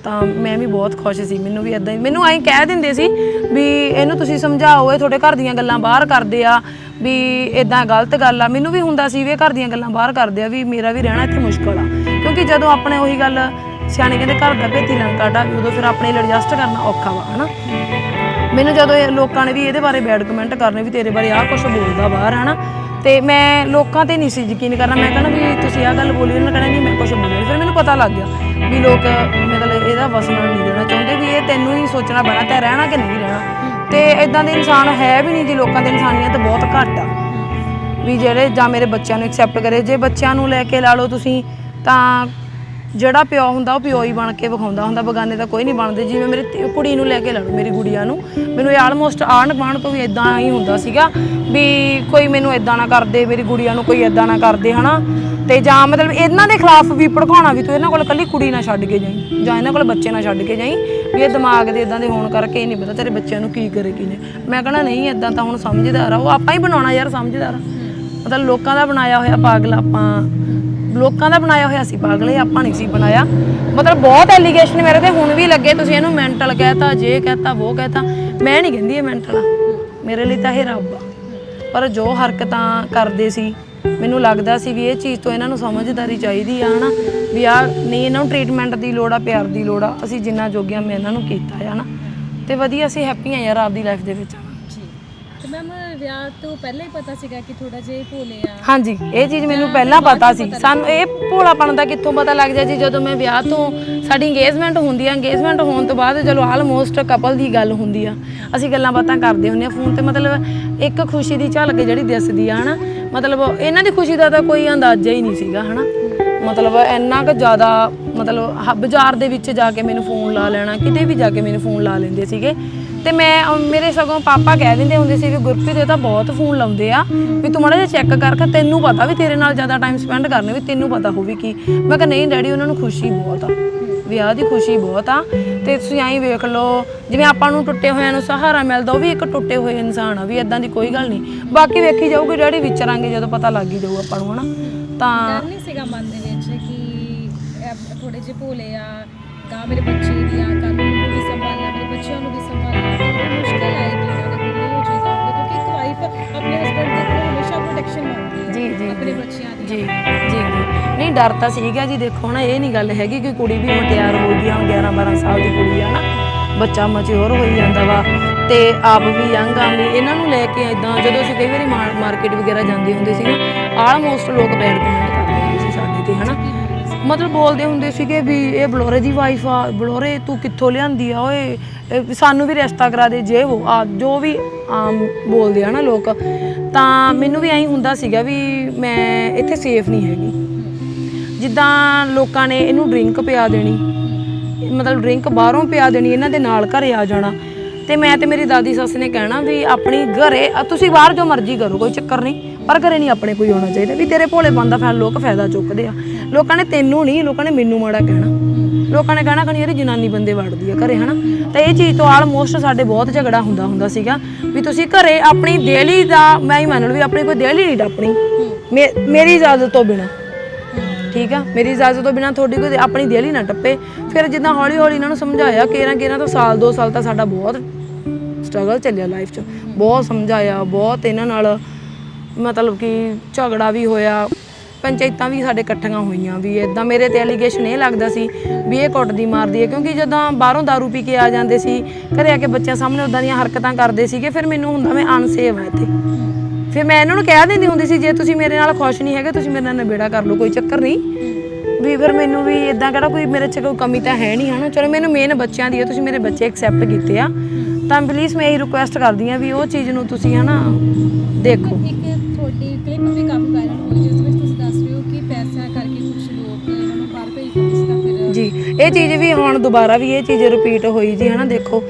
ਤਾਂ ਮੈਂ ਵੀ ਬਹੁਤ ਖੁਸ਼ ਸੀ, ਮੈਨੂੰ ਵੀ ਇਦਾਂ ਹੀ, ਮੈਨੂੰ ਐਂ ਕਹਿ ਦਿੰਦੇ ਸੀ ਵੀ ਇਹਨੂੰ ਤੁਸੀਂ ਸਮਝਾਓ, ਇਹ ਤੁਹਾਡੇ ਘਰ ਦੀਆਂ ਗੱਲਾਂ ਬਾਹਰ ਕਰਦੇ ਆ, ਵੀ ਇਦਾਂ ਗਲਤ ਗੱਲ ਆ। ਮੈਨੂੰ ਵੀ ਹੁੰਦਾ ਸੀ ਵੀ ਇਹ ਘਰ ਦੀਆਂ ਗੱਲਾਂ ਬਾਹਰ ਕਰਦੇ ਆ, ਵੀ ਮੇਰਾ ਵੀ ਰਹਿਣਾ ਇੱਥੇ ਮੁਸ਼ਕਲ ਆ। ਕਿਉਂਕਿ ਜਦੋਂ ਆਪਣੇ ਉਹੀ ਗੱਲ ਸਿਆਣੇ ਕਹਿੰਦੇ ਘਰ ਦਾ ਭੇਤੀ ਲੰਕਾ ਢਾ ਉਦੋਂ ਫਿਰ ਆਪਣੇ ਲਈ ਐਡਜਸਟ ਕਰਨਾ ਔਖਾ ਵਾ, ਹਨਾ? ਮੈਨੂੰ ਜਦੋਂ ਇਹ ਲੋਕਾਂ ਨੇ ਵੀ ਇਹਦੇ ਬਾਰੇ ਬੈਡ ਕਮੈਂਟ ਕਰਨੇ ਵੀ ਤੇਰੇ ਬਾਰੇ ਆਹ ਕੁਝ ਬੋਲਦਾ ਬਾਹਰ, ਹਨਾ? ਤੇ ਮੈਂ ਲੋਕਾਂ ਤੇ ਨਹੀਂ ਸੀ ਯਕੀਨ ਕਰਨਾ। ਮੈਂ ਕਹਿੰਦਾ ਵੀ ਤੁਸੀਂ ਆਹ ਗੱਲ ਬੋਲੀ ਉਹਨਾਂ ਕਹਿਣਾ ਨਹੀਂ, ਮੈਂ ਕੁਝ ਬੋਲਿਆ ਫਿਰ ਮੈਨੂੰ ਪਤਾ ਲੱਗ ਗਿਆ ਵੀ ਲੋਕ ਮਤਲਬ ਇਹਦਾ ਵਸਣਾ ਨਹੀਂ ਦੇਣਾ ਚਾਹੁੰਦੇ, ਵੀ ਇਹ ਤੈਨੂੰ ਹੀ ਸੋਚਣਾ ਪੈਣਾ, ਤੇ ਰਹਿਣਾ ਕਿ ਨਹੀਂ ਰਹਿਣਾ। ਤੇ ਇਦਾਂ ਦੇ ਇਨਸਾਨ ਹੈ ਵੀ ਨਹੀਂ ਜੀ ਲੋਕਾਂ ਦੇ ਇਨਸਾਨੀਅਤ ਬਹੁਤ ਘੱਟ ਆ। ਵੀ ਜਿਹੜੇ ਜਾਂ ਮੇਰੇ ਬੱਚਿਆਂ ਨੂੰ ਐਕਸੈਪਟ ਕਰੇ। ਜੇ ਬੱਚਿਆਂ ਨੂੰ ਲੈ ਕੇ ਲਾ ਲਓ ਤੁਸੀਂ, ਤਾਂ ਜਿਹੜਾ ਪਿਓ ਹੁੰਦਾ ਉਹ ਪਿਓ ਹੀ ਬਣ ਕੇ ਵਿਖਾਉਂਦਾ ਹੁੰਦਾ ਬਗਾਨੇ ਤਾਂ ਕੋਈ ਨਹੀਂ ਬਣਦੇ। ਜਿਵੇਂ ਮੇਰੀ ਕੁੜੀ ਨੂੰ ਲੈ ਕੇ ਲਾ ਲਓ ਮੇਰੀ ਗੁੜੀਆ ਨੂੰ। ਮੈਨੂੰ ਇਹ ਆਲਮੋਸਟ ਆਣ ਬਾਣ ਤੋਂ ਵੀ ਇਦਾਂ ਹੀ ਹੁੰਦਾ ਸੀਗਾ ਵੀ ਕੋਈ ਮੈਨੂੰ ਇਦਾਂ ਨਾ ਕਰਦੇ ਮੇਰੀ ਗੁੜੀਆ ਨੂੰ ਕੋਈ ਇਦਾਂ ਨਾ ਕਰਦੇ ਹਨਾ? ਤੇ ਜਾਂ ਮਤਲਬ ਇਹਨਾਂ ਦੇ ਖਿਲਾਫ ਵੀ ਭੜਕਾਉਣਾ ਵੀ ਤੂੰ ਇਹਨਾਂ ਕੋਲ ਕੱਲੀ ਕੁੜੀ ਨਾ ਛੱਡ ਕੇ ਜਾਈਂ ਜਾਂ ਇਹਨਾਂ ਕੋਲ ਬੱਚੇ ਨਾ ਛੱਡ ਕੇ ਜਾਈਂ ਵੀ ਇਹ ਦਿਮਾਗ ਦੇ ਇਦਾਂ ਦੇ ਹੋਣ ਕਰਕੇ ਇਹ ਨਹੀਂ ਪਤਾ ਤੇਰੇ ਬੱਚਿਆਂ ਨੂੰ ਕੀ ਕਰੇ ਕੀ ਨਹੀਂ। ਮੈਂ ਕਹਣਾ ਨਹੀਂ ਇਦਾਂ ਤਾਂ ਹੁਣ ਸਮਝਦਾਰ ਆ ਉਹ ਆਪਾਂ ਹੀ ਬਣਾਉਣਾ ਯਾਰ ਸਮਝਦਾਰ ਮਤਲਬ ਲੋਕਾਂ ਦਾ ਬਣਾਇਆ ਹੋਇਆ ਪਾਗਲ ਆਪਾਂ ਲੋਕਾਂ ਦਾ ਬਣਾਇਆ ਹੋਇਆ ਸੀ, ਪਾਗਲੇ ਆਪਾਂ ਨਹੀਂ ਸੀ ਬਣਾਇਆ। ਮਤਲਬ ਬਹੁਤ ਐਲੀਗੇਸ਼ਨ ਮੇਰੇ ਤੇ, ਹੁਣ ਵੀ ਲੱਗੇ, ਤੁਸੀਂ ਇਹਨੂੰ ਮੈਂਟਲ ਕਹਿਤਾ, ਜੇ ਕਹਿਤਾ ਉਹ ਕਹਿਤਾ। ਮੈਂ ਨਹੀਂ ਕਹਿੰਦੀ ਇਹ ਮੈਂਟਲ ਆ ਮੇਰੇ ਲਈ ਤਾਂ ਇਹ ਰੱਬ ਆ। ਪਰ ਜੋ ਹਰਕਤਾਂ ਕਰਦੇ ਸੀ, ਮੈਨੂੰ ਲੱਗਦਾ ਸੀ ਵੀ ਇਹ ਚੀਜ਼ ਤੋਂ ਇਹਨਾਂ ਨੂੰ ਸਮਝਦਾਰੀ ਚਾਹੀਦੀ ਆ, ਹਨਾ? ਵੀ ਆ ਨਹੀਂ, ਇਹਨਾਂ ਨੂੰ ਟ੍ਰੀਟਮੈਂਟ ਦੀ ਲੋੜ ਆ, ਪਿਆਰ ਦੀ ਲੋੜ ਆ। ਅਸੀਂ ਜਿੰਨਾ ਜੋਗਿਆ, ਮੈਂ ਇਹਨਾਂ ਨੂੰ ਕੀਤਾ ਆ, ਹਨਾ? ਤੇ ਵਧੀਆ, ਅਸੀਂ ਹੈਪੀ ਆ ਯਾਰ, ਆਪਦੀ ਲਾਈਫ ਦੇ ਵਿੱਚ। ਤੇ ਮੈਮ ਵਿਆਹ ਤੋਂ ਪਹਿਲਾਂ ਹੀ ਪਤਾ ਸੀਗਾ ਕਿ ਥੋੜਾ ਜਿਹਾ ਇਹ ਭੋਲੇ ਆ। ਹਾਂਜੀ ਇਹ ਚੀਜ਼ ਮੈਨੂੰ ਪਹਿਲਾਂ ਪਤਾ ਸੀ। ਸਾਨੂੰ ਇਹ ਭੋਲਾਪਣ ਦਾ ਕਿੱਥੋਂ ਪਤਾ ਲੱਗ ਜਾ ਜੀ? ਜਦੋਂ ਮੈਂ ਵਿਆਹ ਤੋਂ ਸਾਡੀ ਇੰਗੇਜਮੈਂਟ ਹੁੰਦੀ ਆ ਇੰਗੇਜਮੈਂਟ ਹੋਣ ਤੋਂ ਬਾਅਦ ਚਲੋ ਆਲਮੋਸਟ ਕਪਲ ਦੀ ਗੱਲ ਹੁੰਦੀ ਆ। ਅਸੀਂ ਗੱਲਾਂ ਬਾਤਾਂ ਕਰਦੇ ਹੁੰਦੇ ਆ ਫੋਨ ਤੇ ਮਤਲਬ ਇੱਕ ਖੁਸ਼ੀ ਦੀ ਝਲਕ ਜਿਹੜੀ ਦਿਸਦੀ ਆ ਹਨਾ? ਮਤਲਬ ਇਹਨਾਂ ਦੀ ਖੁਸ਼ੀ ਦਾ ਤਾਂ ਕੋਈ ਅੰਦਾਜ਼ਾ ਹੀ ਨਹੀਂ ਸੀਗਾ ਹਨਾ? ਮਤਲਬ ਇੰਨਾ ਕੁ ਜ਼ਿਆਦਾ ਮਤਲਬ ਹ- ਬਾਜ਼ਾਰ ਦੇ ਵਿੱਚ ਜਾ ਕੇ ਮੈਨੂੰ ਫੋਨ ਲਾ ਲੈਣਾ ਕਿਤੇ ਵੀ ਜਾ ਕੇ ਮੈਨੂੰ ਫੋਨ ਲਾ ਲੈਂਦੇ ਸੀਗੇ। ਤੇ ਮੈਂ ਅਹ, ਮੇਰੇ ਸਗੋਂ ਪਾਪਾ ਕਹਿ ਦਿੰਦੇ ਹੁੰਦੇ ਸੀ ਵੀ ਗੁਰਪ੍ਰੀਤ ਇਹ ਤਾਂ ਬਹੁਤ ਫੋਨ ਲਾਉਂਦੇ ਆ। ਵੀ ਤੂੰ ਮਾੜਾ ਜਿਹਾ ਚੈੱਕ ਕਰਕੇ ਤੈਨੂੰ ਪਤਾ ਵੀ ਤੇਰੇ ਨਾਲ ਜ਼ਿਆਦਾ ਟਾਈਮ ਸਪੈਂਡ ਕਰਨੇ ਵੀ ਤੈਨੂੰ ਪਤਾ ਹੋਵੇ ਕੀ। ਮੈਂ ਕਿਹਾ ਨਹੀਂ ਡੈਡੀ ਉਹਨਾਂ ਨੂੰ ਖੁਸ਼ੀ ਬਹੁਤ ਆ। ਵਿਆਹ ਦੀ ਖੁਸ਼ੀ ਬਹੁਤ ਆ। ਤੇ ਤੁਸੀਂ ਐਂ ਵੇਖ ਲਓ ਜਿਵੇਂ ਆਪਾਂ ਨੂੰ ਟੁੱਟੇ ਹੋਇਆਂ ਨੂੰ ਸਹਾਰਾ ਮਿਲਦਾ ਉਹ ਵੀ ਇੱਕ ਟੁੱਟੇ ਹੋਏ ਇਨਸਾਨ ਆ ਵੀ ਇਦਾਂ ਦੀ ਕੋਈ ਗੱਲ ਨਹੀਂ। ਬਾਕੀ ਵੇਖੀ ਜਾਊਗੀ ਡੈਡੀ ਵਿਚਰਾਂਗੇ ਜਦੋਂ ਪਤਾ ਲੱਗ ਹੀ ਜਾਊ ਆਪਾਂ ਨੂੰ ਹਨਾ? ਤਾਂ ਡਰ ਨਹੀਂ ਸੀਗਾ ਮਨ ਦੇ ਵਿੱਚ ਕਿ ਥੋੜੇ ਜਿਹੇ ਭੋਲੇ ਆ ਗਾ ਮੇਰੇ ਬੱਚੇ ਵੀ ਆ ਕੱਲ ਨੂੰ ਬੱਚਿਆਂ ਨੂੰ ਵੀ ਸੰਭਾਲਣਾ ਮੁਸ਼ਕਲ ਆਏਗੀ ਉਹਨਾਂ ਦੇ ਕੋਲ ਉਹ ਚੀਜ਼ ਆਉਂਦੀ ਕਿਉਂਕਿ ਇੱਕ ਵਾਈਫ ਆਪਣੇ ਹਸਬੰਡ ਦੇ ਕੋਲ ਹਮੇਸ਼ਾ ਪ੍ਰੋਟੈਕਸ਼ਨ ਮੰਗਦੀ ਹੈ ਜੀ ਜੀ ਆਪਣੇ ਜੀ। ਬੱਚਿਆਂ ਦੀ। ਜੀ ਜੀ ਜੀ। ਨਹੀਂ ਡਰ ਤਾਂ ਸੀਗਾ ਜੀ ਦੇਖੋ ਨਾ ਇਹ ਨਹੀਂ ਗੱਲ ਹੈਗੀ ਕਿ ਕੁੜੀ ਵੀ ਮਟਿਆਰ ਹੋ ਗਈ ਆ ਹੁਣ 11 12 ਸਾਲ ਦੀ ਕੁੜੀ ਆ ਨਾ। ਬੱਚਾ ਮੈਚੁਰ ਹੋਈ ਜਾਂਦਾ ਵਾ ਤੇ ਆਪ ਵੀ ਯੰਗ ਆ। ਵੀ ਇਹਨਾਂ ਨੂੰ ਲੈ ਕੇ ਇਦਾਂ ਜਦੋਂ ਅਸੀਂ ਕਈ ਵਾਰੀ ਮਾਰਕੀਟ ਵਗੈਰਾ ਜਾਂਦੇ ਹੁੰਦੇ ਸੀ ਨਾ ਆਲਮੋਸਟ ਲੋਕ ਕਮੈਂਟ ਕਰਦੇ ਹੁੰਦੇ ਸੀ ਸਾਡੇ ਤੇ ਹਨਾ। ਮਤਲਬ ਬੋਲਦੇ ਹੁੰਦੇ ਸੀਗੇ ਵੀ ਇਹ ਬਲੋਰੇ ਦੀ ਵਾਈਫ ਆ, ਬਲੋਰੇ ਤੂੰ ਕਿੱਥੋਂ ਲਿਆਂਦੀ ਆ ਓਏ? ਇਹ ਸਾਨੂੰ ਵੀ ਰਿਸ਼ਤਾ ਕਰਾ ਦੇ ਜੇ ਉਹ। ਆ, ਜੋ ਵੀ ਆਮ ਬੋਲਦੇ ਆ ਨਾ ਲੋਕ, ਤਾਂ ਮੈਨੂੰ ਵੀ ਐਂ ਹੁੰਦਾ ਸੀਗਾ ਵੀ ਮੈਂ ਇੱਥੇ ਸੇਫ ਨਹੀਂ ਹੈਗੀ। ਜਿੱਦਾਂ ਲੋਕਾਂ ਨੇ ਇਹਨੂੰ ਡਰਿੰਕ ਪਿਆ ਦੇਣੀ, ਮਤਲਬ ਡਰਿੰਕ ਬਾਹਰੋਂ ਪਿਆ ਦੇਣੀ, ਇਹਨਾਂ ਦੇ ਨਾਲ ਘਰੇ ਆ ਜਾਣਾ। ਤੇ ਮੈਂ ਤੇ ਮੇਰੀ ਦਾਦੀ ਸੱਸ ਨੇ ਕਹਿਣਾ ਵੀ ਆਪਣੀ ਘਰੇ ਤੁਸੀਂ ਬਾਹਰ ਜੋ ਮਰਜ਼ੀ ਕਰੋ, ਕੋਈ ਚੱਕਰ ਨਹੀਂ। ਪਰ ਘਰੇ ਨਹੀਂ ਆਪਣੇ ਕੋਈ ਹੋਣਾ ਚਾਹੀਦਾ। ਵੀ ਤੇਰੇ ਭੋਲੇ ਬੰਦਾ ਫੈਲ ਲੋਕ ਫਾਇਦਾ ਚੁੱਕਦੇ ਆ। ਲੋਕਾਂ ਨੇ ਤੈਨੂੰ ਨਹੀਂ, ਲੋਕਾਂ ਨੇ ਮੈਨੂੰ ਮਾੜਾ ਕਹਿਣਾ। ਲੋਕਾਂ ਨੇ ਕਹਿਣਾ ਕਣੀ ਯਾਰ ਜਨਾਨੀ ਬੰਦੇ ਵੜਦੀ ਆ ਘਰੇ, ਹਨਾ? ਤਾਂ ਇਹ ਚੀਜ਼ ਤੋਂ ਆਲਮੋਸਟ ਸਾਡੇ ਬਹੁਤ ਝਗੜਾ ਹੁੰਦਾ ਹੁੰਦਾ ਸੀਗਾ। ਵੀ ਤੁਸੀਂ ਘਰੇ ਆਪਣੀ ਡੇਲੀ ਦਾ, ਮੈਂ ਹੀ ਮੰਨ ਲਓ ਵੀ ਆਪਣੀ ਕੋਈ ਡੇਲੀ ਨਹੀਂ ਟੱਪਣੀ ਮੇਰੀ ਇਜਾਜ਼ਤ ਤੋਂ ਬਿਨਾ। ਠੀਕ ਆ? ਮੇਰੀ ਇਜਾਜ਼ਤ ਤੋਂ ਬਿਨਾ ਤੁਹਾਡੀ ਕੋਈ ਆਪਣੀ ਦਿਲ ਨਾ ਟੱਪੇ। ਫਿਰ ਜਿੱਦਾਂ ਹੌਲੀ ਹੌਲੀ ਇਹਨਾਂ ਨੂੰ ਸਮਝਾਇਆ ਕੇਰਾਂ ਕੇਰਾਂ ਤੋਂ ਸਾਲ, ਦੋ ਸਾਲ ਤਾਂ ਸਾਡਾ ਬਹੁਤ ਸਟਰਗਲ ਚੱਲਿਆ ਲਾਈਫ 'ਚ। ਬਹੁਤ ਸਮਝਾਇਆ, ਬਹੁਤ ਇਹਨਾਂ ਨਾਲ ਮਤਲਬ ਕਿ ਝਗੜਾ ਵੀ ਹੋਇਆ, ਪੰਚਾਇਤਾਂ ਵੀ ਸਾਡੇ ਇਕੱਠੀਆਂ ਹੋਈਆਂ ਵੀ ਇਦਾਂ ਮੇਰੇ ਤੇ ਐਲੀਗੇਸ਼ਨ ਇਹ ਲੱਗਦਾ ਸੀ ਵੀ ਇਹ ਕੁੱਟਦੀ ਮਾਰਦੀ ਹੈ, ਕਿਉਂਕਿ ਜਦੋਂ ਬਾਹਰੋਂ ਦਾਰੂ ਪੀ ਕੇ ਆ ਜਾਂਦੇ ਸੀ, ਘਰੇ ਆ ਕੇ ਬੱਚਿਆਂ ਸਾਹਮਣੇ ਉਦਾਂ ਦੀਆਂ ਹਰਕਤਾਂ ਕਰਦੇ ਸੀਗੇ, ਫਿਰ ਮੈਨੂੰ ਹੁੰਦਾ ਮੈਂ ਅਨਸੇਵ ਹਾਂ ਇੱਥੇ। ਫਿਰ ਮੈਂ ਇਹਨਾਂ ਨੂੰ ਕਹਿ ਦਿੰਦੀ ਹੁੰਦੀ ਸੀ, ਜੇ ਤੁਸੀਂ ਮੇਰੇ ਨਾਲ ਖੁਸ਼ ਨਹੀਂ ਹੈਗੇ, ਤੁਸੀਂ ਮੇਰੇ ਨਾਲ ਨਿਬੇੜਾ ਕਰ ਲਓ, ਕੋਈ ਚੱਕਰ ਨਹੀਂ। ਵੀ ਫਿਰ ਮੈਨੂੰ ਵੀ ਇਦਾਂ ਕਿਹੜਾ ਕੋਈ ਮੇਰੇ 'ਚ ਕੋਈ ਕਮੀ ਤਾਂ ਹੈ ਨਹੀਂ, ਹਨਾ? ਚਲੋ ਮੈਨੂੰ ਮੇਨ ਬੱਚਿਆਂ ਦੀ ਹੈ, ਤੁਸੀਂ ਮੇਰੇ ਬੱਚੇ ਐਕਸੈਪਟ ਕੀਤੇ ਆ। ਤਾਂ ਪਲੀਜ਼ ਮੈਂ ਇਹ ਰਿਕੁਐਸਟ ਕਰਦੀ ਆ ਵੀ ਉਹ ਚੀਜ਼ ਨੂੰ ਤੁਸੀਂ, ਹਨਾ, ਦੇਖੋ। ਇੱਕ ਵੀ ਕਾਫੀ ਵਾਇਰਲ ਹੋਈ ਜਿਸ ਵਿੱਚ ਤੁਸੀਂ ਦੱਸ ਰਹੇ ਹੋ ਕਿ ਪੈਸਿਆਂ ਕਰਕੇ ਕੁਝ ਲੋਕ ਇਹਨਾਂ ਨੂੰ ਬਾਹਰ ਭੇਜ ਦਿੰਦੇ ਸੀ ਤਾਂ ਫਿਰ ਜੀ, ਇਹ ਚੀਜ਼ ਵੀ ਹੁਣ ਦੁਬਾਰਾ ਵੀ ਇਹ ਚੀਜ਼ ਰਿਪੀਟ ਹੋਈ ਜੀ, ਹਨਾ ਦੇਖੋ।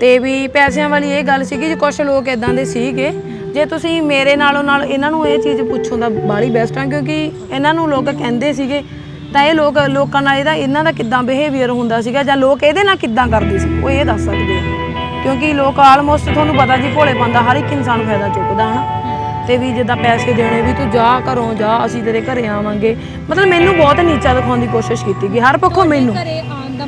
ਤੇ ਵੀ ਪੈਸਿਆਂ ਵਾਲੀ ਇਹ ਗੱਲ ਸੀਗੀ ਜੇ ਕੁਝ ਲੋਕ ਇਦਾਂ ਦੇ ਸੀਗੇ। ਜੇ ਤੁਸੀਂ ਮੇਰੇ ਨਾਲੋਂ ਨਾਲ ਇਹਨਾਂ ਨੂੰ ਇਹ ਚੀਜ਼ ਪੁੱਛੋ ਤਾਂ ਬਾਲੀ ਬੈਸਟ ਆ, ਕਿਉਂਕਿ ਇਹਨਾਂ ਨੂੰ ਲੋਕ ਕਹਿੰਦੇ ਸੀਗੇ, ਤਾਂ ਇਹ ਲੋਕ, ਲੋਕਾਂ ਨਾਲ ਇਹਦਾ, ਇਹਨਾਂ ਦਾ ਕਿੱਦਾਂ ਬਿਹੇਵੀਅਰ ਹੁੰਦਾ ਸੀਗਾ ਜਾਂ ਲੋਕ ਇਹਦੇ ਨਾਲ ਕਿੱਦਾਂ ਕਰਦੇ ਸੀ, ਉਹ ਇਹ ਦੱਸ ਸਕਦੇ ਆ। ਕਿਉਂਕਿ ਲੋਕ ਆਲਮੋਸਟ ਤੁਹਾਨੂੰ ਪਤਾ ਜੀ ਭੋਲੇ ਬੰਦਾ ਹਰ ਇੱਕ ਇਨਸਾਨ ਫਾਇਦਾ ਚੁੱਕਦਾ, ਹਨਾ। ਤੇ ਵੀ ਜਿੱਦਾਂ ਪੈਸੇ ਦੇਣੇ ਵੀ ਤੂੰ ਜਾ ਘਰੋਂ ਜਾ ਅਸੀਂ ਤੇਰੇ ਘਰੇ ਆਵਾਂਗੇ। ਮਤਲਬ ਮੈਨੂੰ ਬਹੁਤ ਨੀਚਾ ਦਿਖਾਉਣ ਦੀ ਕੋਸ਼ਿਸ਼ ਕੀਤੀ ਗਈ ਹਰ ਪੱਖੋਂ ਮੈਨੂੰ। ਘਰੇ ਆਉਣ ਦਾ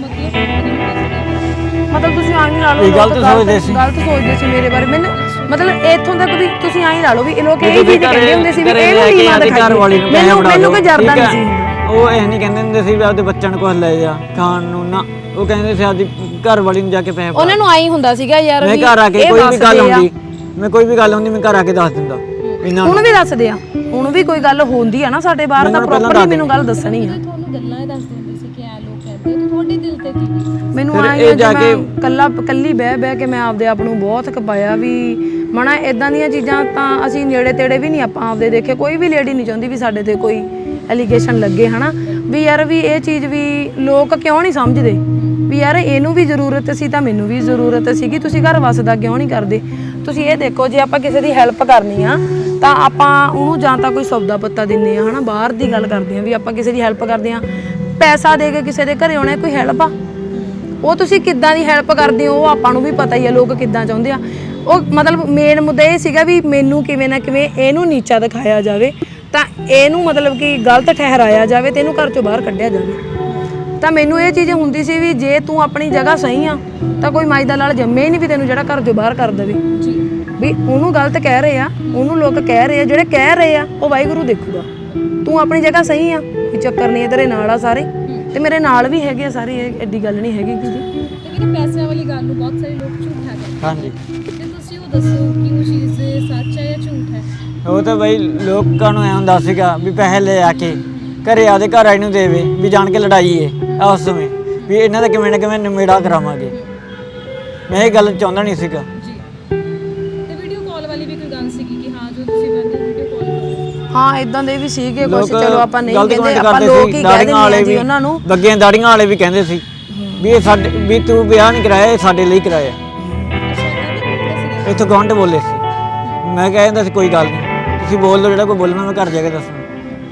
ਮਤਲਬ ਤੁਸੀਂ ਆਂ ਹੀ ਲਾ ਲਓ ਇਹ ਗਲਤ ਸੋਚਦੇ ਸੀ। ਗਲਤ ਸੋਚਦੇ ਸੀ ਮੇਰੇ ਬਾਰੇ। ਮੈਨੂੰ ਮਤਲਬ ਇੱਥੋਂ ਤੱਕ ਵੀ ਤੁਸੀਂ ਆਂ ਹੀ ਲਾ ਲਓ ਵੀ ਇਹ ਲੋਕ ਇਹ ਚੀਜ਼ ਕਹਿੰਦੇ ਹੁੰਦੇ ਸੀ ਵੀ ਕੇ ਨਹੀਂ ਆਉਂਦੇ ਘਰ ਵਾਲੀ ਨੂੰ ਪੈਸੇ ਮੈਨੂੰ ਕੋਈ ਜਰਦਾ ਨਹੀਂ? ਸੀ। ਉਹ ਇਹ ਨਹੀਂ ਕਹਿੰਦੇ ਹੁੰਦੇ ਸੀ ਵੀ ਆਪਦੇ ਬੱਚਿਆਂ ਨੂੰ ਕੁਝ ਲੈ ਜਾ ਖਾਣ ਨੂੰ ਨਾ। ਉਹ ਕਹਿੰਦੇ ਸੀ ਆਪਦੀ ਘਰ ਵਾਲੀ ਨੂੰ ਜਾ ਕੇ ਪੈਸੇ ਉਹਨਾਂ ਨੂੰ ਆਈ ਹੁੰਦਾ ਸੀਗਾ ਯਾਰ ਮੈਂ ਵੀ ਘਰ ਆ ਕੇ ਇਹ ਕੋਈ ਵੀ ਗੱਲ। ਹੁੰਦੀ। ਮੈਂ ਕੋਈ ਵੀ ਗੱਲ ਹੁੰਦੀ ਮੈਂ ਘਰ ਆ ਕੇ ਦੱਸ ਦਿੰਦਾ। ਇਹਨਾਂ ਹੁਣ ਵੀ ਦੱਸਦੇ ਆ। ਹੁਣ ਵੀ ਕੋਈ ਗੱਲ ਹੁੰਦੀ ਆ ਨਾ ਸਾਡੇ ਬਾਹਰ ਤਾਂ ਪ੍ਰੋਪਰਲੀ ਮੈਨੂੰ ਗੱਲ ਦੱਸਣੀ ਆ। ਤੁਹਾਨੂੰ ਗੱਲਾਂ ਹੀ ਦੱਸਦੇ ਹੁੰਦੇ ਸੀ ਕਿ ਐ ਲੋਕ ਕਹਿੰਦੇ ਤੇ ਤੁਹਾਡੇ ਦਿਲ ਤੇ ਕੀ ਬੀਤੀ? ਮੈਨੂੰ ਆਏ ਜਾ ਕੇ ਕੱਲਾ ਕੱਲੀ ਬਹਿ ਬਹਿ ਕੇ ਮੈਂ ਆਪਦੇ ਆਪ ਨੂੰ ਬਹੁਤ ਕਪਾਇਆ ਵੀ ਮਣਾ ਇਦਾਂ ਦੀਆਂ ਚੀਜ਼ਾਂ ਤਾਂ ਅਸੀਂ ਨੇੜੇ ਤੇੜੇ ਵੀ ਨਹੀਂ ਆਪਾਂ ਆਪਦੇ ਦੇਖੇ। ਕੋਈ ਵੀ ਲੇਡੀ ਨਹੀਂ ਚਾਹੁੰਦੀ ਵੀ ਸਾਡੇ ਤੇ ਕੋਈ ਐਲੀਗੇਸ਼ਨ ਲੱਗੇ ਹਨਾ? ਵੀ ਯਾਰ ਵੀ ਇਹ ਚੀਜ਼ ਵੀ ਲੋਕ ਕਿਉਂ ਨਹੀਂ ਸਮਝਦੇ? ਵੀ ਯਾਰ ਇਹਨੂੰ ਵੀ ਜ਼ਰੂਰਤ ਸੀ ਤਾਂ ਮੈਨੂੰ ਵੀ ਜ਼ਰੂਰਤ ਸੀਗੀ। ਤੁਸੀਂ ਘਰ ਵਸਦਾ ਕਿਉਂ ਨਹੀਂ ਕਰਦੇ? ਤੁਸੀਂ ਇਹ ਦੇਖੋ ਜੇ ਆਪਾਂ ਕਿਸੇ ਦੀ ਹੈਲਪ ਕਰਨੀ ਆ ਤਾਂ ਆਪਾਂ ਉਹਨੂੰ ਜਾਂ ਤਾਂ ਕੋਈ ਸੌਦਾ ਪੱਤਾ ਦਿੰਨੇ ਆ ਹਨਾ, ਬਾਹਰ ਦੀ ਗੱਲ ਕਰਦੇ ਆ ਵੀ ਆਪਾਂ ਕਿਸੇ ਦੀ ਹੈਲਪ ਕਰਦੇ ਆ ਪੈਸਾ ਦੇ ਕੇ ਕਿਸੇ ਦੇ ਘਰੇ ਆਉਣਾ ਕੋਈ ਹੈਲਪ ਆ? ਉਹ ਤੁਸੀਂ ਕਿੱਦਾਂ ਦੀ ਹੈਲਪ ਕਰਦੇ ਹੋ, ਉਹ ਆਪਾਂ ਨੂੰ ਵੀ ਪਤਾ ਹੀ ਆ, ਲੋਕ ਕਿੱਦਾਂ ਚਾਹੁੰਦੇ ਆ। ਉਹ ਮਤਲਬ ਮੇਨ ਮੁੱਦਾ ਇਹ ਸੀਗਾ ਵੀ ਮੈਨੂੰ ਕਿਵੇਂ ਨਾ ਕਿਵੇਂ ਇਹਨੂੰ ਨੀਚਾ ਦਿਖਾਇਆ ਜਾਵੇ, ਤਾਂ ਇਹਨੂੰ ਮਤਲਬ ਕਿ ਗਲਤ ਠਹਿਰਾਇਆ ਜਾਵੇ ਤੇ ਇਹਨੂੰ ਘਰ ਚੋਂ ਬਾਹਰ ਕੱਢਿਆ ਜਾਵੇ। ਤਾਂ ਮੈਨੂੰ ਇਹ ਚੀਜ਼ ਹੁੰਦੀ ਸੀ ਵੀ ਜੇ ਤੂੰ ਆਪਣੀ ਜਗ੍ਹਾ ਸਹੀ ਆ, ਤਾਂ ਕੋਈ ਮਾਈ ਦਾ ਲਾਲ ਜੰਮੇ ਨਹੀਂ ਵੀ ਤੈਨੂੰ ਜਿਹੜਾ ਘਰ ਚੋਂ ਬਾਹਰ ਕਰ ਦੇਵੇ। ਜੀ। ਵੀ ਉਹਨੂੰ ਗਲਤ ਕਹਿ ਰਹੇ ਆ ਉਹਨੂੰ ਲੋਕ ਕਹਿ ਰਹੇ ਆ ਜਿਹੜੇ ਕਹਿ ਰਹੇ ਆ ਉਹ ਵਾਹਿਗੁਰੂ ਦੇਖੂਗਾ। ਤੂੰ ਆਪਣੀ ਜਗ੍ਹਾ ਸਹੀ ਆ ਵੀ ਚੱਕਰ ਨਹੀਂ ਤੇਰੇ ਨਾਲ ਆ ਸਾਰੇ। ਤੇ ਮੇਰੇ ਨਾਲ ਵੀ ਹੈਗੇ ਆ ਸਾਰੇ ਇਹ ਐਡੀ ਗੱਲ ਨਹੀਂ ਹੈਗੀ ਕਿ ਪੈਸਿਆਂ ਵਾਲੀ ਗੱਲ ਨੂੰ ਬਹੁਤ ਸਾਰੇ ਲੋਕ ਝੂਠਾ ਕਹਿੰਦੇ ਹਾਂਜੀ। ਤੇ ਤੁਸੀਂ ਉਹ ਦੱਸੋ ਕਿ ਉਹ ਚੀਜ਼ ਸੱਚ ਹੈ ਜਾਂ ਝੂਠ ਹੈ? ਉਹ ਤਾਂ ਬਈ ਲੋਕਾਂ ਨੂੰ ਐਂ ਹੁੰਦਾ ਸੀਗਾ ਵੀ ਪੈਸੇ ਲੈ ਆ ਕੇ ਘਰੇ ਆਦੇ ਘਰ ਆਈ ਨੂੰ ਦੇਵੇ ਵੀ ਜਾਣ ਕੇ ਲੜਾਈ ਏ ਉਸ ਸਮੇਂ। ਵੀ ਇਹਨਾਂ ਦਾ ਕਿਵੇਂ ਨਾ ਕਿਵੇਂ ਨਿਮੇੜਾ ਕਰਾਵਾਂਗੇ। ਮੈਂ ਇਹ ਗੱਲ ਚਾਹੁੰਦਾ ਨਹੀਂ ਸੀਗਾ। ਹਾਂ ਇਦਾਂ ਦੇ ਵੀ ਸੀਗੇ ਕੁਝ ਲੋਕ ਚਲੋ ਆਪਾਂ ਨਹੀਂ ਗਲਤ ਕਹਿੰਦੇ comment ਆਪਾਂ ਕਰਦੇ ਲੋਕ ਸੀ, ਹੀ ਕਹਿ ਦਾੜੀਆਂ ਦਿੰਦੇ ਆ ਵਾਲੇ ਜੀ ਵੀ ਉਹਨਾਂ ਨੂੰ। ਬੱਗੀਆਂ ਦਾੜੀਆਂ ਵਾਲੇ ਵੀ ਕਹਿੰਦੇ ਸੀ ਵੀ ਇਹ ਸਾਡੇ ਵੀ ਤੂੰ ਵਿਆਹ ਨਹੀਂ ਕਰਾਇਆ ਇਹ ਸਾਡੇ ਲਈ ਕਰਾਇਆ। ਵੀ ਇੱਥੋਂ ਗਵਾਂਢ ਬੋਲੇ ਸੀ। ਮੈਂ ਕਹਿੰਦਾ ਸੀ ਕੋਈ ਗੱਲ ਨਹੀਂ। ਤੁਸੀਂ ਬੋਲ ਲਓ ਜਿਹੜਾ ਕੋਈ ਬੋਲਣਾ ਮੈਂ ਘਰ ਜਾ ਕੇ ਦੱਸਣਾ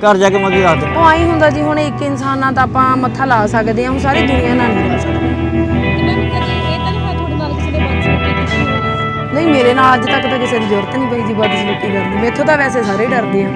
ਘਰ ਜਾ ਕੇ ਮੈਂ ਕੀ ਦੱਸ ਦਿੰਦਾ ਉਹ ਆਈ ਹੁੰਦਾ ਜੀ ਹੁਣ ਇੱਕ ਇਨਸਾਨ ਨਾਲ ਤਾਂ ਆਪਾਂ ਮੱਥਾ ਲਾ ਸਕਦੇ ਹਾਂ ਹੁਣ ਸਾਰੀ ਦੁਨੀਆ ਨਾਲ ਨਹੀਂ ਲਾ ਸਕਦੇ। ਨਹੀਂ, ਮੇਰੇ ਨਾਲ ਅੱਜ ਤੱਕ ਤਾਂ ਕਿਸੇ ਦੀ ਜ਼ਰੂਰਤ ਨਹੀਂ ਪਈ ਜੀ ਬਦਸਲੂਕੀ ਕਰਨ ਦੀ। ਮੈਥੋਂ ਤਾਂ ਵੈਸੇ ਸਾਰੇ ਡਰਦੇ ਆ।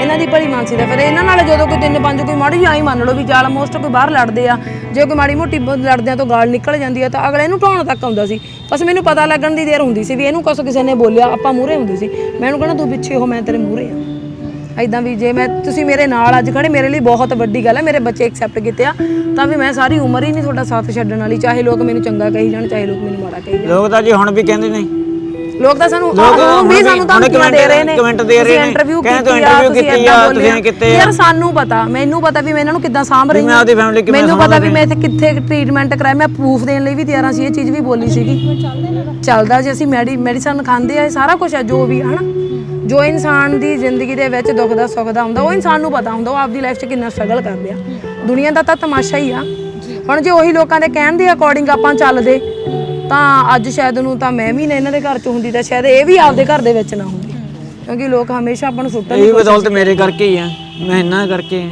ਇਹਨਾਂ ਦੀ ਭਲੀ ਮਾਨਸੀ ਦਾ ਫਿਰ ਇਹਨਾਂ ਨਾਲ ਜਦੋਂ ਕੋਈ ਤਿੰਨ ਪੰਜ ਕੋਈ ਮਾੜੀ ਜਿਹੀ ਆਈ ਮੰਨ ਲਓ ਵੀ ਜਾਲ ਮੋਸਟ ਕੋਈ ਬਾਹਰ ਲੜਦੇ ਆ। ਜੇ ਕੋਈ ਮਾੜੀ ਮੋਟੀ ਲੜਦਿਆਂ ਤੋਂ ਗਾਲ ਨਿਕਲ ਜਾਂਦੀ ਆ ਤਾਂ ਅਗਲੇ ਨੂੰ ਢਾਉਣ ਤੱਕ ਆਉਂਦਾ ਸੀ? ਬਸ ਮੈਨੂੰ ਪਤਾ ਲੱਗਣ ਦੀ ਦੇਰ ਹੁੰਦੀ ਸੀ ਵੀ ਇਹਨੂੰ ਕੁਛ ਕਿਸੇ ਨੇ ਬੋਲਿਆ, ਆਪਾਂ ਮੂਹਰੇ ਹੁੰਦੇ ਸੀ। ਮੈਂ ਇਹਨੂੰ ਕਹਣਾ, ਤੂੰ ਪਿੱਛੇ ਹੋ, ਮੈਂ ਤੇਰੇ ਮੂਹਰੇ ਆ। ਐਦਾਂ ਵੀ ਜੇ ਮੈਂ, ਤੁਸੀਂ ਮੇਰੇ ਨਾਲ ਅੱਜ ਖੜੇ, ਮੇਰੇ ਲਈ ਬਹੁਤ ਵੱਡੀ ਗੱਲ ਹੈ ਮੇਰੇ ਬੱਚੇ ਐਕਸੈਪਟ ਕੀਤੇ ਆ, ਤਾਂ ਵੀ ਮੈਂ ਸਾਰੀ ਉਮਰ ਹੀ ਨਹੀਂ ਤੁਹਾਡਾ ਸਾਥ ਛੱਡਣ ਵਾਲੀ। ਚਾਹੇ ਲੋਕ ਮੈਨੂੰ ਚੰਗਾ ਕਹੀ ਜਾਣ, ਚਾਹੇ ਲੋਕ ਮੈਨੂੰ ਮਾੜਾ ਕਹੀ ਜਾਣ। ਲੋਕ ਤਾਂ ਜੀ ਹੁਣ ਵੀ ਕਹਿੰਦੇ ਨੇ ਲੋਕ ਤਾਂ ਸਾਨੂੰ ਹੁਣ ਵੀ ਸਾਨੂੰ ਤਾਂ ਦੇ ਰਹੇ ਨੇ। comment ਦੇ ਰਹੇ ਨੇ। ਇੰਟਰਵਿਊ ਕੀਤੀ ਆ ਤੁਸੀਂ ਕੀਤੀ ਆ, ਆ। ਯਾਰ ਸਾਨੂੰ ਪਤਾ ਮੈਨੂੰ ਪਤਾ ਵੀ ਮੈਂ ਇਹਨਾਂ ਨੂੰ ਕਿੱਦਾਂ ਸਾਂਭ ਰਹੀ ਮੈਂ ਆਪਦੀ family ਕਿਵੇਂ ਮੈਨੂੰ ਪਤਾ ਵੀ ਮੈਂ ਇੱਥੇ ਕਿੱਥੇ ਟ੍ਰੀਟਮੈਂਟ ਕਰਾਇਆ। ਮੈਂ ਪ੍ਰੂਫ ਦੇਣ ਲਈ ਵੀ ਤਿਆਰ ਹਾਂ ਸੀ ਇਹ ਚੀਜ਼ ਵੀ ਬੋਲੀ ਸੀਗੀ। ਚੱਲਦੇ ਜੇ ਅਸੀਂ ਮੈਡੀ ਮੈਡੀਸਨ ਖਾਂਦੇ ਆ ਇਹ ਸਾਰਾ ਕੁਝ ਹੈ ਜੋ ਵੀ ਹੈ ਹਨਾ? ਜੋ ਇਨਸਾਨ ਦੀ ਜ਼ਿੰਦਗੀ ਦੇ ਵਿੱਚ ਦੁੱਖ ਦਾ ਸੁੱਖ ਦਾ ਹੁੰਦਾ ਉਹ ਇਨਸਾਨ ਨੂੰ ਪਤਾ ਹੁੰਦਾ ਉਹ ਆਪਦੀ ਲਾਈਫ 'ਚ ਕਿੰਨਾ ਸਟਰਗਲ ਕਰਦੇ ਆ। ਦੁਨੀਆ ਦਾ ਤਾਂ ਤਮਾਸ਼ਾ ਹੀ ਆ। ਹੁਣ ਜੇ ਉਹੀ ਲੋਕਾਂ ਦੇ ਕਹਿਣ ਦੇ ਅਕੋਰਡਿੰਗ ਆਪਾਂ ਚੱਲਦੇ ਤਾਂ ਅੱਜ ਸ਼ਾਇਦ ਨੂੰ ਤਾਂ ਮੈਂ ਵੀ ਨਾ ਇਹਨਾਂ ਦੇ ਘਰ 'ਚ ਹੁੰਦੀ ਤਾਂ ਸ਼ਾਇਦ ਇਹ ਵੀ ਆਪਦੇ ਘਰ ਦੇ ਵਿੱਚ ਨਾ ਹੁੰਦੀ ਕਿਉਂਕਿ ਲੋਕ ਹਮੇਸ਼ਾ ਆਪਾਂ ਨੂੰ ਸੁੱਟਣ ਇਹ ਬਦੌਲਤ ਮੇਰੇ ਕਰਕੇ ਹੀ ਆ। ਮੈਂ ਇਹਨਾਂ ਕਰਕੇ ਆ।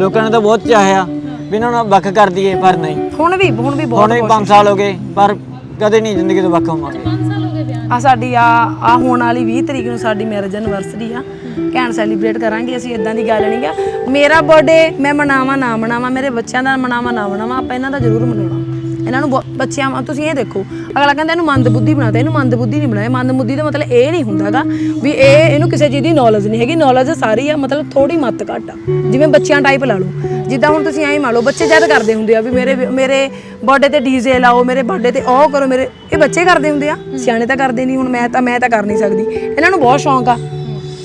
ਲੋਕਾਂ ਨੇ ਤਾਂ ਬਹੁਤ ਚਾਹਿਆ ਵੀ ਇਹਨਾਂ ਨੂੰ ਵੱਖ ਕਰ ਦਈਏ ਪਰ ਨਹੀਂ। ਹੁਣ ਵੀ ਹੁਣ ਵੀ ਬਹੁਤ ਹੁਣ ਵੀ 5 ਸਾਲ ਹੋ ਗਏ ਪਰ ਕਦੇ ਨਹੀਂ ਜ਼ਿੰਦਗੀ ਤੋਂ ਵੱਖ ਹੋਵਾਂਗੇ। 5 ਸਾਲ ਹੋ ਗਏ ਵਿਆਹ ਆ ਸਾਡੀ ਆ ਆ ਹੋਣ ਵਾਲੀ 20 ਤਰੀਕ ਨੂੰ ਸਾਡੀ ਮੈਰਿਜ ਐਨਵਰਸਰੀ ਆ। ਘੈਂਟ ਸੈਲੀਬ੍ਰੇਟ ਕਰਾਂਗੇ ਅਸੀਂ ਇਦਾਂ ਦੀ ਗੱਲ ਨਹੀਂ ਗਾ ਮੇਰਾ ਬਰਥਡੇ ਮੈਂ ਮਨਾਵਾਂ ਨਾ ਮਨਾਵਾਂ ਮੇਰੇ ਬੱਚਿਆਂ ਦਾ ਮਨਾਵਾਂ ਨਾ ਮਨਾਵਾਂ ਆਪਾਂ ਇਹਨਾਂ ਦਾ ਜ਼ਰੂਰ ਮਨਾਉਣਾ। ਇਹਨਾਂ ਨੂੰ ਬਹੁਤ- ਬੱਚਿਆਂ ਵਾਂ ਤੁਸੀਂ ਇਹ ਦੇਖੋ ਅਗਲਾ ਕਹਿੰਦਾ ਇਹਨੂੰ ਮੰਦ ਬੁੱਧੀ ਬਣਾਤਾ ਇਹਨੂੰ ਮੰਦ ਬੁੱਧੀ ਨਹੀਂ ਬਣਾਇਆ। ਮੰਦ ਬੁੱਧੀ ਦਾ ਮਤਲਬ ਇਹ ਨਹੀਂ ਹੁੰਦਾਗਾ ਵੀ ਇਹ ਇਹਨੂੰ ਕਿਸੇ ਚੀਜ਼ ਦੀ ਨੌਲੇਜ ਨਹੀਂ ਹੈਗੀ। ਨੌਲੇਜ ਸਾਰੀ ਆ ਮਤਲਬ ਥੋੜੀ ਮੱਤ ਘੱਟ ਆ। ਜਿਵੇਂ ਬੱਚਿਆਂ ਟਾਈਪ ਲਾ ਲਓ। ਜਿੱਦਾਂ ਹੁਣ ਤੁਸੀਂ ਐਂ ਮੰਨ ਲਓ ਬੱਚੇ ਜਦ ਕਰਦੇ ਹੁੰਦੇ ਆ ਵੀ ਮੇਰੇ ਮੇਰੇ ਬਰਥਡੇ ਤੇ ਡੀਜੇ ਲਾਓ ਮੇਰੇ ਬਰਥਡੇ ਤੇ ਉਹ ਕਰੋ ਮੇਰੇ ਇਹ ਬੱਚੇ ਕਰਦੇ ਹੁੰਦੇ ਆ। ਸਿਆਣੇ ਤਾਂ ਕਰਦੇ ਨਹੀਂ ਹੁਣ ਮੈਂ ਤਾਂ ਮੈਂ ਤਾਂ ਕਰ ਨਹੀਂ ਸਕਦੀ। ਇਹਨਾਂ ਨੂੰ ਬਹੁਤ ਸ਼ੌਂਕ ਆ।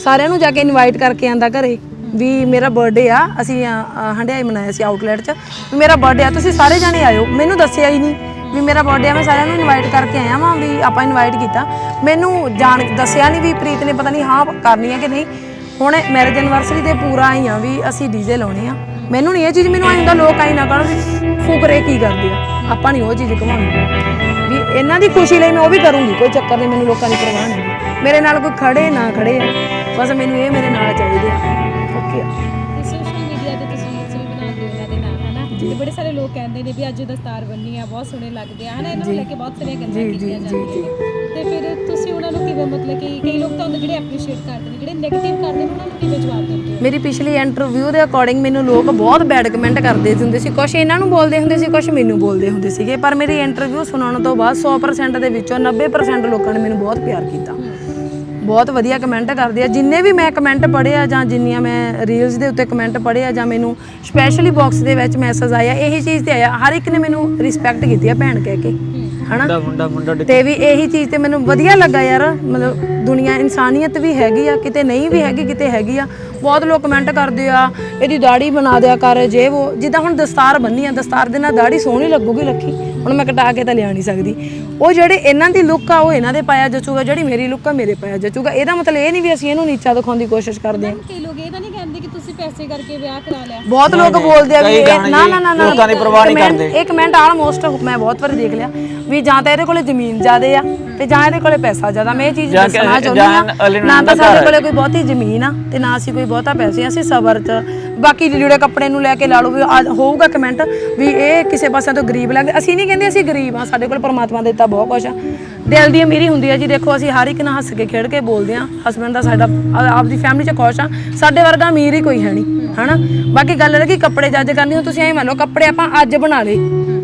ਸਾਰਿਆਂ ਨੂੰ ਜਾ ਕੇ ਇਨਵਾਈਟ ਕਰਕੇ ਆਂਦਾ ਘਰੇ। ਵੀ ਮੇਰਾ ਬਰਥਡੇ ਆ ਅਸੀਂ ਅ, ਹੰਡਿਆਈ ਮਨਾਇਆ ਸੀ ਆਊਟਲੈਟ 'ਚ। ਵੀ ਮੇਰਾ ਬਰਥਡੇ ਆ ਤੁਸੀਂ ਸਾਰੇ ਜਾਣੇ ਆਇਓ। ਮੈਨੂੰ ਦੱਸਿਆ ਹੀ ਨਹੀਂ ਵੀ ਮੇਰਾ ਬਰਥਡੇ ਆ ਮੈਂ ਸਾਰਿਆਂ ਨੂੰ ਇਨਵਾਈਟ ਕਰਕੇ ਆਇਆ ਵਾਂ ਵੀ ਆਪਾਂ ਇਨਵਾਈਟ ਕੀਤਾ। ਮੈਨੂੰ ਜਾਣ ਦੱਸਿਆ ਨਹੀਂ ਵੀ ਪ੍ਰੀਤ ਨੇ ਪਤਾ ਨਹੀਂ ਹਾਂ ਕਰਨੀ ਆ ਕਿ ਨਹੀਂ। ਹੁਣ ਮੈਰਿਜ ਐਨਵਰਸਰੀ ਤੇ ਪੂਰਾ ਆਈ ਆ ਵੀ ਅਸੀਂ ਡੀਜੇ ਲਾਉਣੇ ਆ। ਮੈਨੂੰ ਨਹੀਂ ਇਹ ਚੀਜ਼ ਮੈਨੂੰ ਆਈ ਹੁੰਦਾ ਲੋਕ ਆਈ ਨਾ ਕਰਨ ਫੁਕਰੇ ਕੀ ਕਰਦੇ ਆ। ਆਪਾਂ ਨਹੀਂ ਉਹ ਚੀਜ਼ ਕਮਾਉਣੀ। ਵੀ ਇਹਨਾਂ ਦੀ ਖੁਸ਼ੀ ਲਈ ਮੈਂ ਉਹ ਵੀ ਕਰੂੰਗੀ ਕੋਈ ਚੱਕਰ ਨਹੀਂ ਮੈਨੂੰ ਲੋਕਾਂ ਦੀ ਪਰਵਾਹ ਨਹੀਂ। ਮੇਰੇ ਨਾਲ ਕੋਈ ਖੜੇ ਨਾ ਖੜੇ ਬਸ ਮੈਨੂੰ ਇਹ ਮੇਰੇ ਨਾਲ ਚਾਹੀਦੇ ਆ। ਓਕੇ ਤੇ ਸੋਸ਼ਲ ਮੀਡੀਆ ਤੇ ਤਸਵੀਰ ਵੀ ਬਣਾਉਂਦੇ ਹੋ ਉਹਨਾਂ ਦੇ ਨਾਲ ਹਨਾ? ਤੇ ਬੜੇ ਸਾਰੇ ਲੋਕ ਕਹਿੰਦੇ ਨੇ ਵੀ ਅੱਜ ਦਸਤਾਰ ਬੰਨੀ ਆ ਬਹੁਤ ਸੋਹਣੇ ਲੱਗਦੇ ਆ ਹਨਾ? ਇਹਨਾਂ ਨੂੰ ਲੈ ਕੇ ਬਹੁਤ ਸਾਰੀਆਂ ਗੱਲਾਂ ਕੀਤੀਆਂ ਜਾਂਦੀਆਂ ਨੇ। ਤੇ ਫਿਰ ਤੁਸੀਂ ਉਹਨਾਂ ਨੂੰ ਕਿਵੇਂ ਮਤਲਬ ਕਿ ਕਈ ਲੋਕ ਤਾਂ ਹੁੰਦੇ ਜਿਹੜੇ ਐਪਰੀਸ਼ੀਏਟ ਕਰਦੇ ਨੇ ਜਿਹੜੇ ਨੈਗੇਟਿਵ ਕਰਦੇ ਨੇ ਉਹਨਾਂ ਨੂੰ ਕਿਵੇਂ ਜਵਾਬ ਦਿੰਦੇ ਹੋ? ਮੇਰੀ ਪਿਛਲੀ ਇੰਟਰਵਿਊ ਦੇ ਅਕੋਰਡਿੰਗ ਮੈਨੂੰ ਲੋਕ ਬਹੁਤ ਬੈਡ ਕਮੈਂਟ ਕਰਦੇ ਹੁੰਦੇ ਸੀ। ਕੁਝ ਇਹਨਾਂ ਨੂੰ ਬੋਲਦੇ ਹੁੰਦੇ ਸੀ ਕੁਝ ਮੈਨੂੰ ਬੋਲਦੇ ਹੁੰਦੇ ਸੀਗੇ। ਪਰ ਮੇਰੀ ਇੰਟਰਵਿਊ ਸੁਣਨ ਤੋਂ ਬਾਅਦ 100% ਦੇ ਵਿੱਚੋਂ 90% ਲੋਕਾਂ ਨੇ ਮੈਨੂੰ ਬਹੁਤ ਪਿਆਰ ਕੀਤਾ। ਬਹੁਤ ਵਧੀਆ ਕਮੈਂਟ ਕਰਦੇ ਆ। ਜਿੰਨੇ ਵੀ ਮੈਂ ਕਮੈਂਟ ਪੜ੍ਹੇ ਆ ਜਾਂ ਜਿੰਨੀਆਂ ਮੈਂ ਰੀਲਸ ਦੇ ਉੱਤੇ ਕਮੈਂਟ ਪੜ੍ਹੇ ਆ ਜਾਂ ਮੈਨੂੰ ਸਪੈਸ਼ਲੀ ਬਾਕਸ ਦੇ ਵਿੱਚ ਮੈਸੇਜ ਆਇਆ ਇਹੀ ਚੀਜ਼ ਤੇ ਆਇਆ ਹਰ ਇੱਕ ਨੇ ਮੈਨੂੰ ਰਿਸਪੈਕਟ ਕੀਤੀ ਆ ਭੈਣ ਕਹਿ ਕੇ ਹਨਾ? ਮੁੰਡਾ ਮੁੰਡਾ ਤੇ ਵੀ ਇਹੀ ਚੀਜ਼ ਤੇ ਮੈਨੂੰ ਵਧੀਆ ਲੱਗਾ ਯਾਰ ਮਤਲਬ ਦੁਨੀਆ ਇਨਸਾਨੀਅਤ ਵੀ ਹੈਗੀ ਆ ਕਿਤੇ ਨਹੀਂ ਵੀ ਹੈਗੀ ਕਿਤੇ ਹੈਗੀ ਆ। ਬਹੁਤ ਲੋਕ ਕਮੈਂਟ ਕਰਦੇ ਆ, ਇਹਦੀ ਦਾੜੀ ਬਣਾ ਦਿਆ ਕਰ, ਜੇ ਉਹ ਜਿੱਦਾਂ ਹੁਣ ਦਸਤਾਰ ਬੰਨੀ ਆ, ਦਸਤਾਰ ਦੇ ਨਾਲ ਦਾੜੀ ਸੋਹਣੀ ਲੱਗੂਗੀ ਲੱਖੀ, ਹੁਣ ਮੈਂ ਕਟਾ ਕੇ ਤਾਂ ਲਿਆ ਨਹੀਂ ਸਕਦੀ। ਉਹ ਜਿਹੜੇ ਇਹਨਾਂ ਦੀ ਲੁੱਕ ਆ, ਉਹ ਇਹਨਾਂ ਦੇ ਪਾਇਆ ਜਚੂਗਾ, ਜਿਹੜੀ ਮੇਰੀ ਲੁੱਕ ਆ, ਮੇਰੇ ਪਾਇਆ ਜਚੂਗਾ। ਇਹਦਾ ਮਤਲਬ ਇਹ ਨਹੀਂ ਵੀ ਅਸੀਂ ਇਹਨੂੰ ਨੀਚਾ ਦਿਖਾਉਣ ਦੀ ਕੋਸ਼ਿਸ਼ ਕਰਦੇ ਆ ਕਈ ਲੋਕ ਇਹ ਪੈਸੇ ਕਰਕੇ ਵਿਆਹ ਕਰਾ ਲਿਆ। ਬਹੁਤ ਲੋਕ ਬੋਲਦੇ ਆ ਵੀ ਇਹ- ਨਾ ਨਾ ਨਾ ਨਾ। ਲੋਕਾਂ ਦੀ ਪਰਵਾਹ ਨਹੀਂ ਕਰਦੇ। ਇਹ ਕਮੈਂਟ ਆਲਮੋਸਟ ਮੈਂ ਬਹੁਤ ਵਾਰ ਦੇਖ ਲਿਆ ਵੀ ਜਾਂ ਤਾਂ ਇਹਦੇ ਕੋਲੇ ਜ਼ਮੀਨ ਜ਼ਿਆਦੇ ਆ ਤੇ ਜਾਂ ਇਹਦੇ ਕੋਲੇ ਪੈਸਾ ਜ਼ਿਆਦਾ। ਮੈਂ ਇਹ ਚੀਜ਼ ਜਾਂ ਕਿ- ਦੱਸਣਾ ਚਾਹੁੰਦੀ ਅਲੀ ਨਾ ਤਾਂ ਦਾ ਸਾਡੇ ਘਰ ਕੋਲੇ ਕੋਈ ਬਹੁਤੀ ਜ਼ਮੀਨ ਆ ਤੇ ਨਾ ਅਸੀਂ ਕੋਈ ਬਹੁਤਾ ਪੈਸੇ ਆ, ਅਸੀਂ ਸਬਰ ਚ ਬਾਕੀ ਲੀੜੇ ਕੱਪੜੇ ਨੂੰ ਲੈ ਕੇ ਲਾ ਲਓ ਵੀ ਆ- ਹੋਊਗਾ ਕਮੈਂਟ ਵੀ ਇਹ ਕਿਸੇ ਪਾਸੇ ਤੋਂ ਗਰੀਬ ਲੱਗਦੇ ਅਸੀਂ ਨਹੀਂ ਕਹਿੰਦੇ ਅਸੀਂ ਗਰੀਬ ਹਾਂ, ਸਾਡੇ ਕੋਲ ਪਰਮਾਤਮਾ ਦੇ ਦਿੱਤਾ ਬਹੁਤ ਕੁਝ ਆ। ਦਿਲ ਦੀ ਅਮੀਰੀ ਹੁੰਦੀ ਹੈ ਜੀ, ਦੇਖੋ ਅਸੀਂ ਹਰ ਇੱਕ ਨਾਲ ਹੱਸ ਕੇ ਖੇਡ ਕੇ ਬੋਲਦੇ ਹਾਂ ਹਸਬੰਡ ਦਾ ਸਾਡਾ ਆ- ਆਪਦੀ ਫੈਮਿਲੀ ਚ ਖੁਸ਼ ਆ, ਸਾਡੇ ਵਰਗਾ ਅਮੀਰ ਹੀ ਕੋਈ ਹੈ ਨਹੀਂ, ਹਨਾ? ਬਾਕੀ ਗੱਲ ਇਹ ਕਿ ਕੱਪੜੇ ਜੱਜ ਕਰਨੀ ਹੋ, ਤੁਸੀਂ ਐਂ ਮੰਨ ਲਓ ਕੱਪੜੇ ਆਪਾਂ ਅੱਜ ਬਣਾ ਲਏ,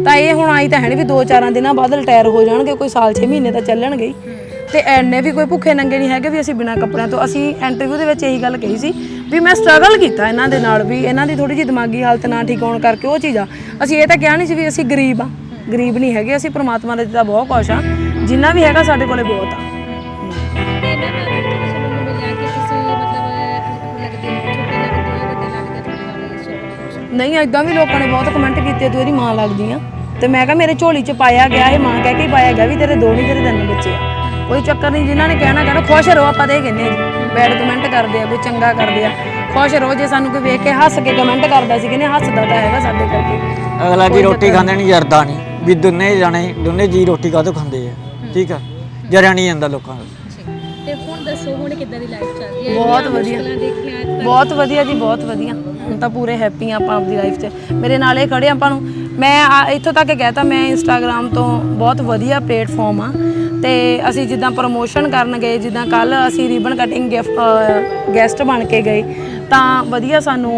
ਤਾਂ ਇਹ ਹੁਣ ਆਈ ਤਾਂ ਹੈ ਨਹੀਂ ਵੀ 2-4 ਦਿਨਾਂ ਬਾਅਦ ਰਿਟਾਇਰ ਹੋ ਜਾਣਗੇ, ਕੋਈ ਸਾਲ 6 ਮਹੀਨੇ ਤਾਂ ਚੱਲਣਗੇ ਹੀ। ਤੇ ਐਨੇ ਵੀ ਕੋਈ ਭੁੱਖੇ ਨੰਗੇ ਨਹੀਂ ਹੈਗੇ ਵੀ ਅਸੀਂ ਬਿਨਾਂ ਕੱਪੜਿਆਂ ਤੋਂ, ਅਸੀਂ ਇੰਟਰਵਿਊ ਦੇ ਵਿੱਚ ਇਹੀ ਗੱਲ ਕਹੀ ਸੀ ਵੀ ਮੈਂ ਸਟਰਗਲ ਕੀਤਾ ਇਹਨਾਂ ਦੇ ਨਾਲ ਵੀ, ਇਹਨਾਂ ਦੀ ਥੋੜੀ ਜਿਹੀ ਦਿਮਾਗੀ ਹਾਲਤ ਨਾ ਠੀਕ ਹੋਣ ਕਰਕੇ ਉਹ ਚੀਜ਼। ਆ ਅਸੀਂ ਇਹ ਤਾਂ ਕਿਹਾ ਨਹੀਂ ਸੀ ਵੀ ਅਸੀਂ ਗਰੀਬ ਆ ਗਰੀਬ ਨਹੀਂ ਹੈਗੇ, ਅਸੀਂ ਪ੍ਰਮਾਤਮਾ ਦੇ ਦਿੱਤਾ ਬਹੁਤ ਕੁਛ ਆ, ਜਿੰਨਾ ਵੀ ਹੈਗਾ ਸਾਡੇ ਕੋਲੇ ਬਹੁਤ ਆ। ਨਹੀਂ ਐਦਾਂ ਵੀ ਲੋਕਾਂ ਨੇ ਬਹੁਤ ਕਮੈਂਟ ਕੀਤੇ, ਤੂੰ ਇਹਦੀ ਮਾਂ ਲੱਗਦੀ ਆ। ਤੇ ਮੈਂ ਕਿਹਾ ਮੇਰੇ ਝੋਲੀ 'ਚ ਪਾਇਆ ਗਿਆ, ਇਹ ਮਾਂ ਕਹਿ ਕੇ ਪਾਇਆ ਗਿਆ ਵੀ ਤੇਰੇ ਦੋ ਨਹੀਂ, ਤੇਰੇ ਤਿੰਨ ਬੱਚੇ ਆ। ਕੋਈ ਚੱਕਰ ਨਹੀਂ ਜਿਨ੍ਹਾਂ ਨੇ ਕਹਿਣਾ ਕਹਿਣਾ ਖੁਸ਼ ਰਹੋ ਆਪਾਂ ਤਾਂ ਇਹ ਕਹਿੰਦੇ ਆ ਜੀ। ਬੈਡ ਕਮੈਂਟ ਕਰਦੇ ਆ ਕੋਈ ਚੰਗਾ ਕਰਦੇ ਆ। ਖੁਸ਼ ਰਹੋ ਜੇ ਸਾਨੂੰ ਕੋਈ ਵੇਖ ਕੇ ਹੱਸ ਕੇ ਕਮੈਂਟ ਕਰਦਾ ਸੀ ਕਹਿੰਦੇ ਹੱਸਦਾ ਤਾਂ ਹੈਗਾ ਸਾਡੇ ਕਰਕੇ। ਅਗਲਾ ਕੀ ਰੋਟੀ ਖਾਂਦੇ ਨਹੀਂ। ਜਰਦਾ ਨਹੀਂ। ਵੀ ਦੋਨੇ ਜਾਣੇ ਦੋਨੇ ਜੀ ਰੋਟੀ ਕਾਹਤੋਂ ਖਾਂਦੇ ਆ? ਠੀਕ ਆ? ਜਰਿਆ ਨਹੀਂ ਜਾਂਦਾ ਲੋਕਾਂ ਦਾ। ਤੇ ਹੁਣ ਦੱਸੋ ਹੁਣ ਕਿੱਦਾਂ ਦੀ ਲਾਈਫ ਚੱਲ ਰਹੀ ਹੈ? ਬਹੁਤ ਵਧੀਆ। ਦੇਖੀਆਂ ਬਹੁਤ ਵਧੀਆ ਜੀ ਬਹੁਤ ਵਧੀਆ। ਹੁਣ ਤਾਂ ਪੂਰੇ ਹੈਪੀ ਆ ਆਪਾਂ ਆਪਦੀ ਲਾਈਫ 'ਚ। ਮੇਰੇ ਨਾਲ ਇਹ ਖੜੇ ਆਪਾਂ ਨੂੰ। ਮੈਂ ਆ- ਇੱਥੋਂ ਤੱਕ ਕਹਿਤਾ ਮੈਂ ਇੰਸਟਾਗ੍ਰam ਤੋਂ ਬਹੁਤ ਵਧੀਆ ਪਲੇਟਫਾਰਮ ਆ। ਤੇ ਅਸੀਂ ਜਿੱਦਾਂ ਪ੍ਰੋਮੋਸ਼ਨ ਕਰਨ ਗਏ ਜਿੱਦਾਂ ਕੱਲ ਅਸੀਂ ਰਿਬਨ ਕਟਿੰਗ ਗਿਫਟ ਗੈਸਟ ਬਣ ਕੇ ਗਏ ਤਾਂ ਵਧੀਆ ਸਾਨੂੰ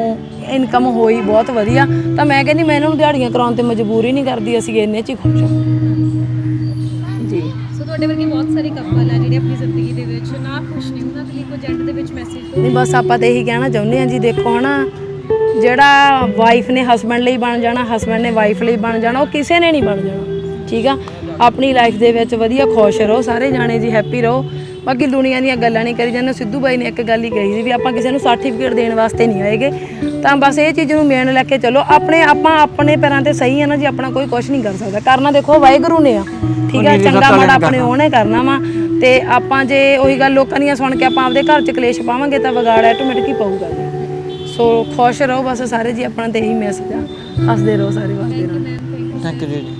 ਇਨਕਮ ਹੋਈ ਬਹੁਤ ਵਧੀਆ। ਤਾਂ ਮੈਂ ਕਹਿੰਦੀ ਮੈਂ ਇਹਨਾਂ ਨੂੰ ਦਿਹਾੜੀਆਂ ਕਰਾਉਣ ਤੇ ਮਜਬੂਰ ਹੀ ਨਹੀਂ ਕਰਦੀ ਅਸੀਂ ਇੰਨੇ 'ਚ ਹੀ ਖੁਸ਼ ਹਾਂ। ਜੀ। ਸੋ ਤੁਹਾਡੇ ਵਰਗੇ ਬਹੁਤ ਸਾਰੇ ਕਪਲ ਆ ਜਿਹੜੇ ਆਪਣੀ ਜ਼ਿੰਦਗੀ ਦੇ ਵਿੱਚ ਨਾ ਖੁਸ਼ ਨੇ ਉਹਨਾਂ ਦੇ ਲਈ ਕੋਈ ਜੈਂਟ ਦੇ ਵਿੱਚ ਮੈਸੇਜ ਨਹੀਂ ਬਸ ਆਪਾਂ ਤਾਂ ਇਹੀ ਕਹਿਣਾ ਚਾਹੁੰਦੇ ਹਾਂ ਜੀ ਦੇਖੋ ਹਨਾ ਜਿਹੜਾ ਵਾਈਫ ਨੇ ਹਸਬੰਡ ਲਈ ਬਣ ਜਾਣਾ ਹਸਬੰਡ ਨੇ ਵਾਈਫ ਲਈ ਬਣ ਜਾਣਾ ਉਹ ਕਿਸੇ ਨੇ ਨਹੀਂ ਬਣ ਜਾਣਾ। ਠੀਕ ਆ? ਆਪਣੀ ਲਾਈਫ ਦੇ ਵਿੱਚ ਵਧੀਆ ਖੁਸ਼ ਰਹੋ ਸਾਰੇ ਜਾਣੇ ਜੀ ਹੈਪੀ ਰਹੋ। ਬਾਕੀ ਦੁਨੀਆ ਦੀਆਂ ਗੱਲਾਂ ਨਹੀਂ ਕਰੀ ਜਾਂਦੇ ਸਿੱਧੂ ਬਾਈ ਨੇ ਇੱਕ ਗੱਲ ਹੀ ਕਹੀ ਸੀ ਵੀ ਆਪਾਂ ਕਿਸੇ ਨੂੰ ਸਰਟੀਫਿਕੇਟ ਦੇਣ ਵਾਸਤੇ ਨਹੀਂ ਆਏਗੇ। ਤਾਂ ਬਸ ਇਹ ਚੀਜ਼ ਨੂੰ ਮੇਨ ਲੈ ਕੇ ਚੱਲੋ ਆਪਣੇ ਆਪਾਂ ਆਪਣੇ ਪੈਰਾਂ ਤੇ ਸਹੀ ਆ ਨਾ ਜੀ ਆਪਣਾ ਕੋਈ ਕੁਝ ਨਹੀਂ ਕਰ ਸਕਦਾ। ਕਰਨਾ ਦੇਖੋ ਵਾਹਿਗੁਰੂ ਨੇ ਆ। ਠੀਕ ਆ? ਚੰਗਾ ਮਾੜਾ ਆਪਣੇ ਉਹਨੇ ਕਰਨਾ ਵਾ। ਤੇ ਆਪਾਂ ਜੇ ਉਹੀ ਗੱਲ ਲੋਕਾਂ ਦੀਆਂ ਸੁਣ ਕੇ ਆਪਾਂ ਆਪਦੇ ਘਰ ਚ ਕਲੇਸ਼ ਪਾਵਾਂਗੇ ਤਾਂ ਵਿਗਾੜ ਆਟੋਮੈਟਿਕ ਹੀ ਪਊਗਾ ਸੋ ਖੁਸ਼ ਰਹੋ, ਬਸ ਸਾਰੇ ਜੀ ਆਪਣਾ ਤੇ ਇਹੀ ਮੈਸੇਜ ਆ। ਹੱਸਦੇ ਰਹੋ ਸਾਰੇ ਵਾਸਤੇ ਰਹੋ। ਥੈਂਕ ਯੂ ਜੀ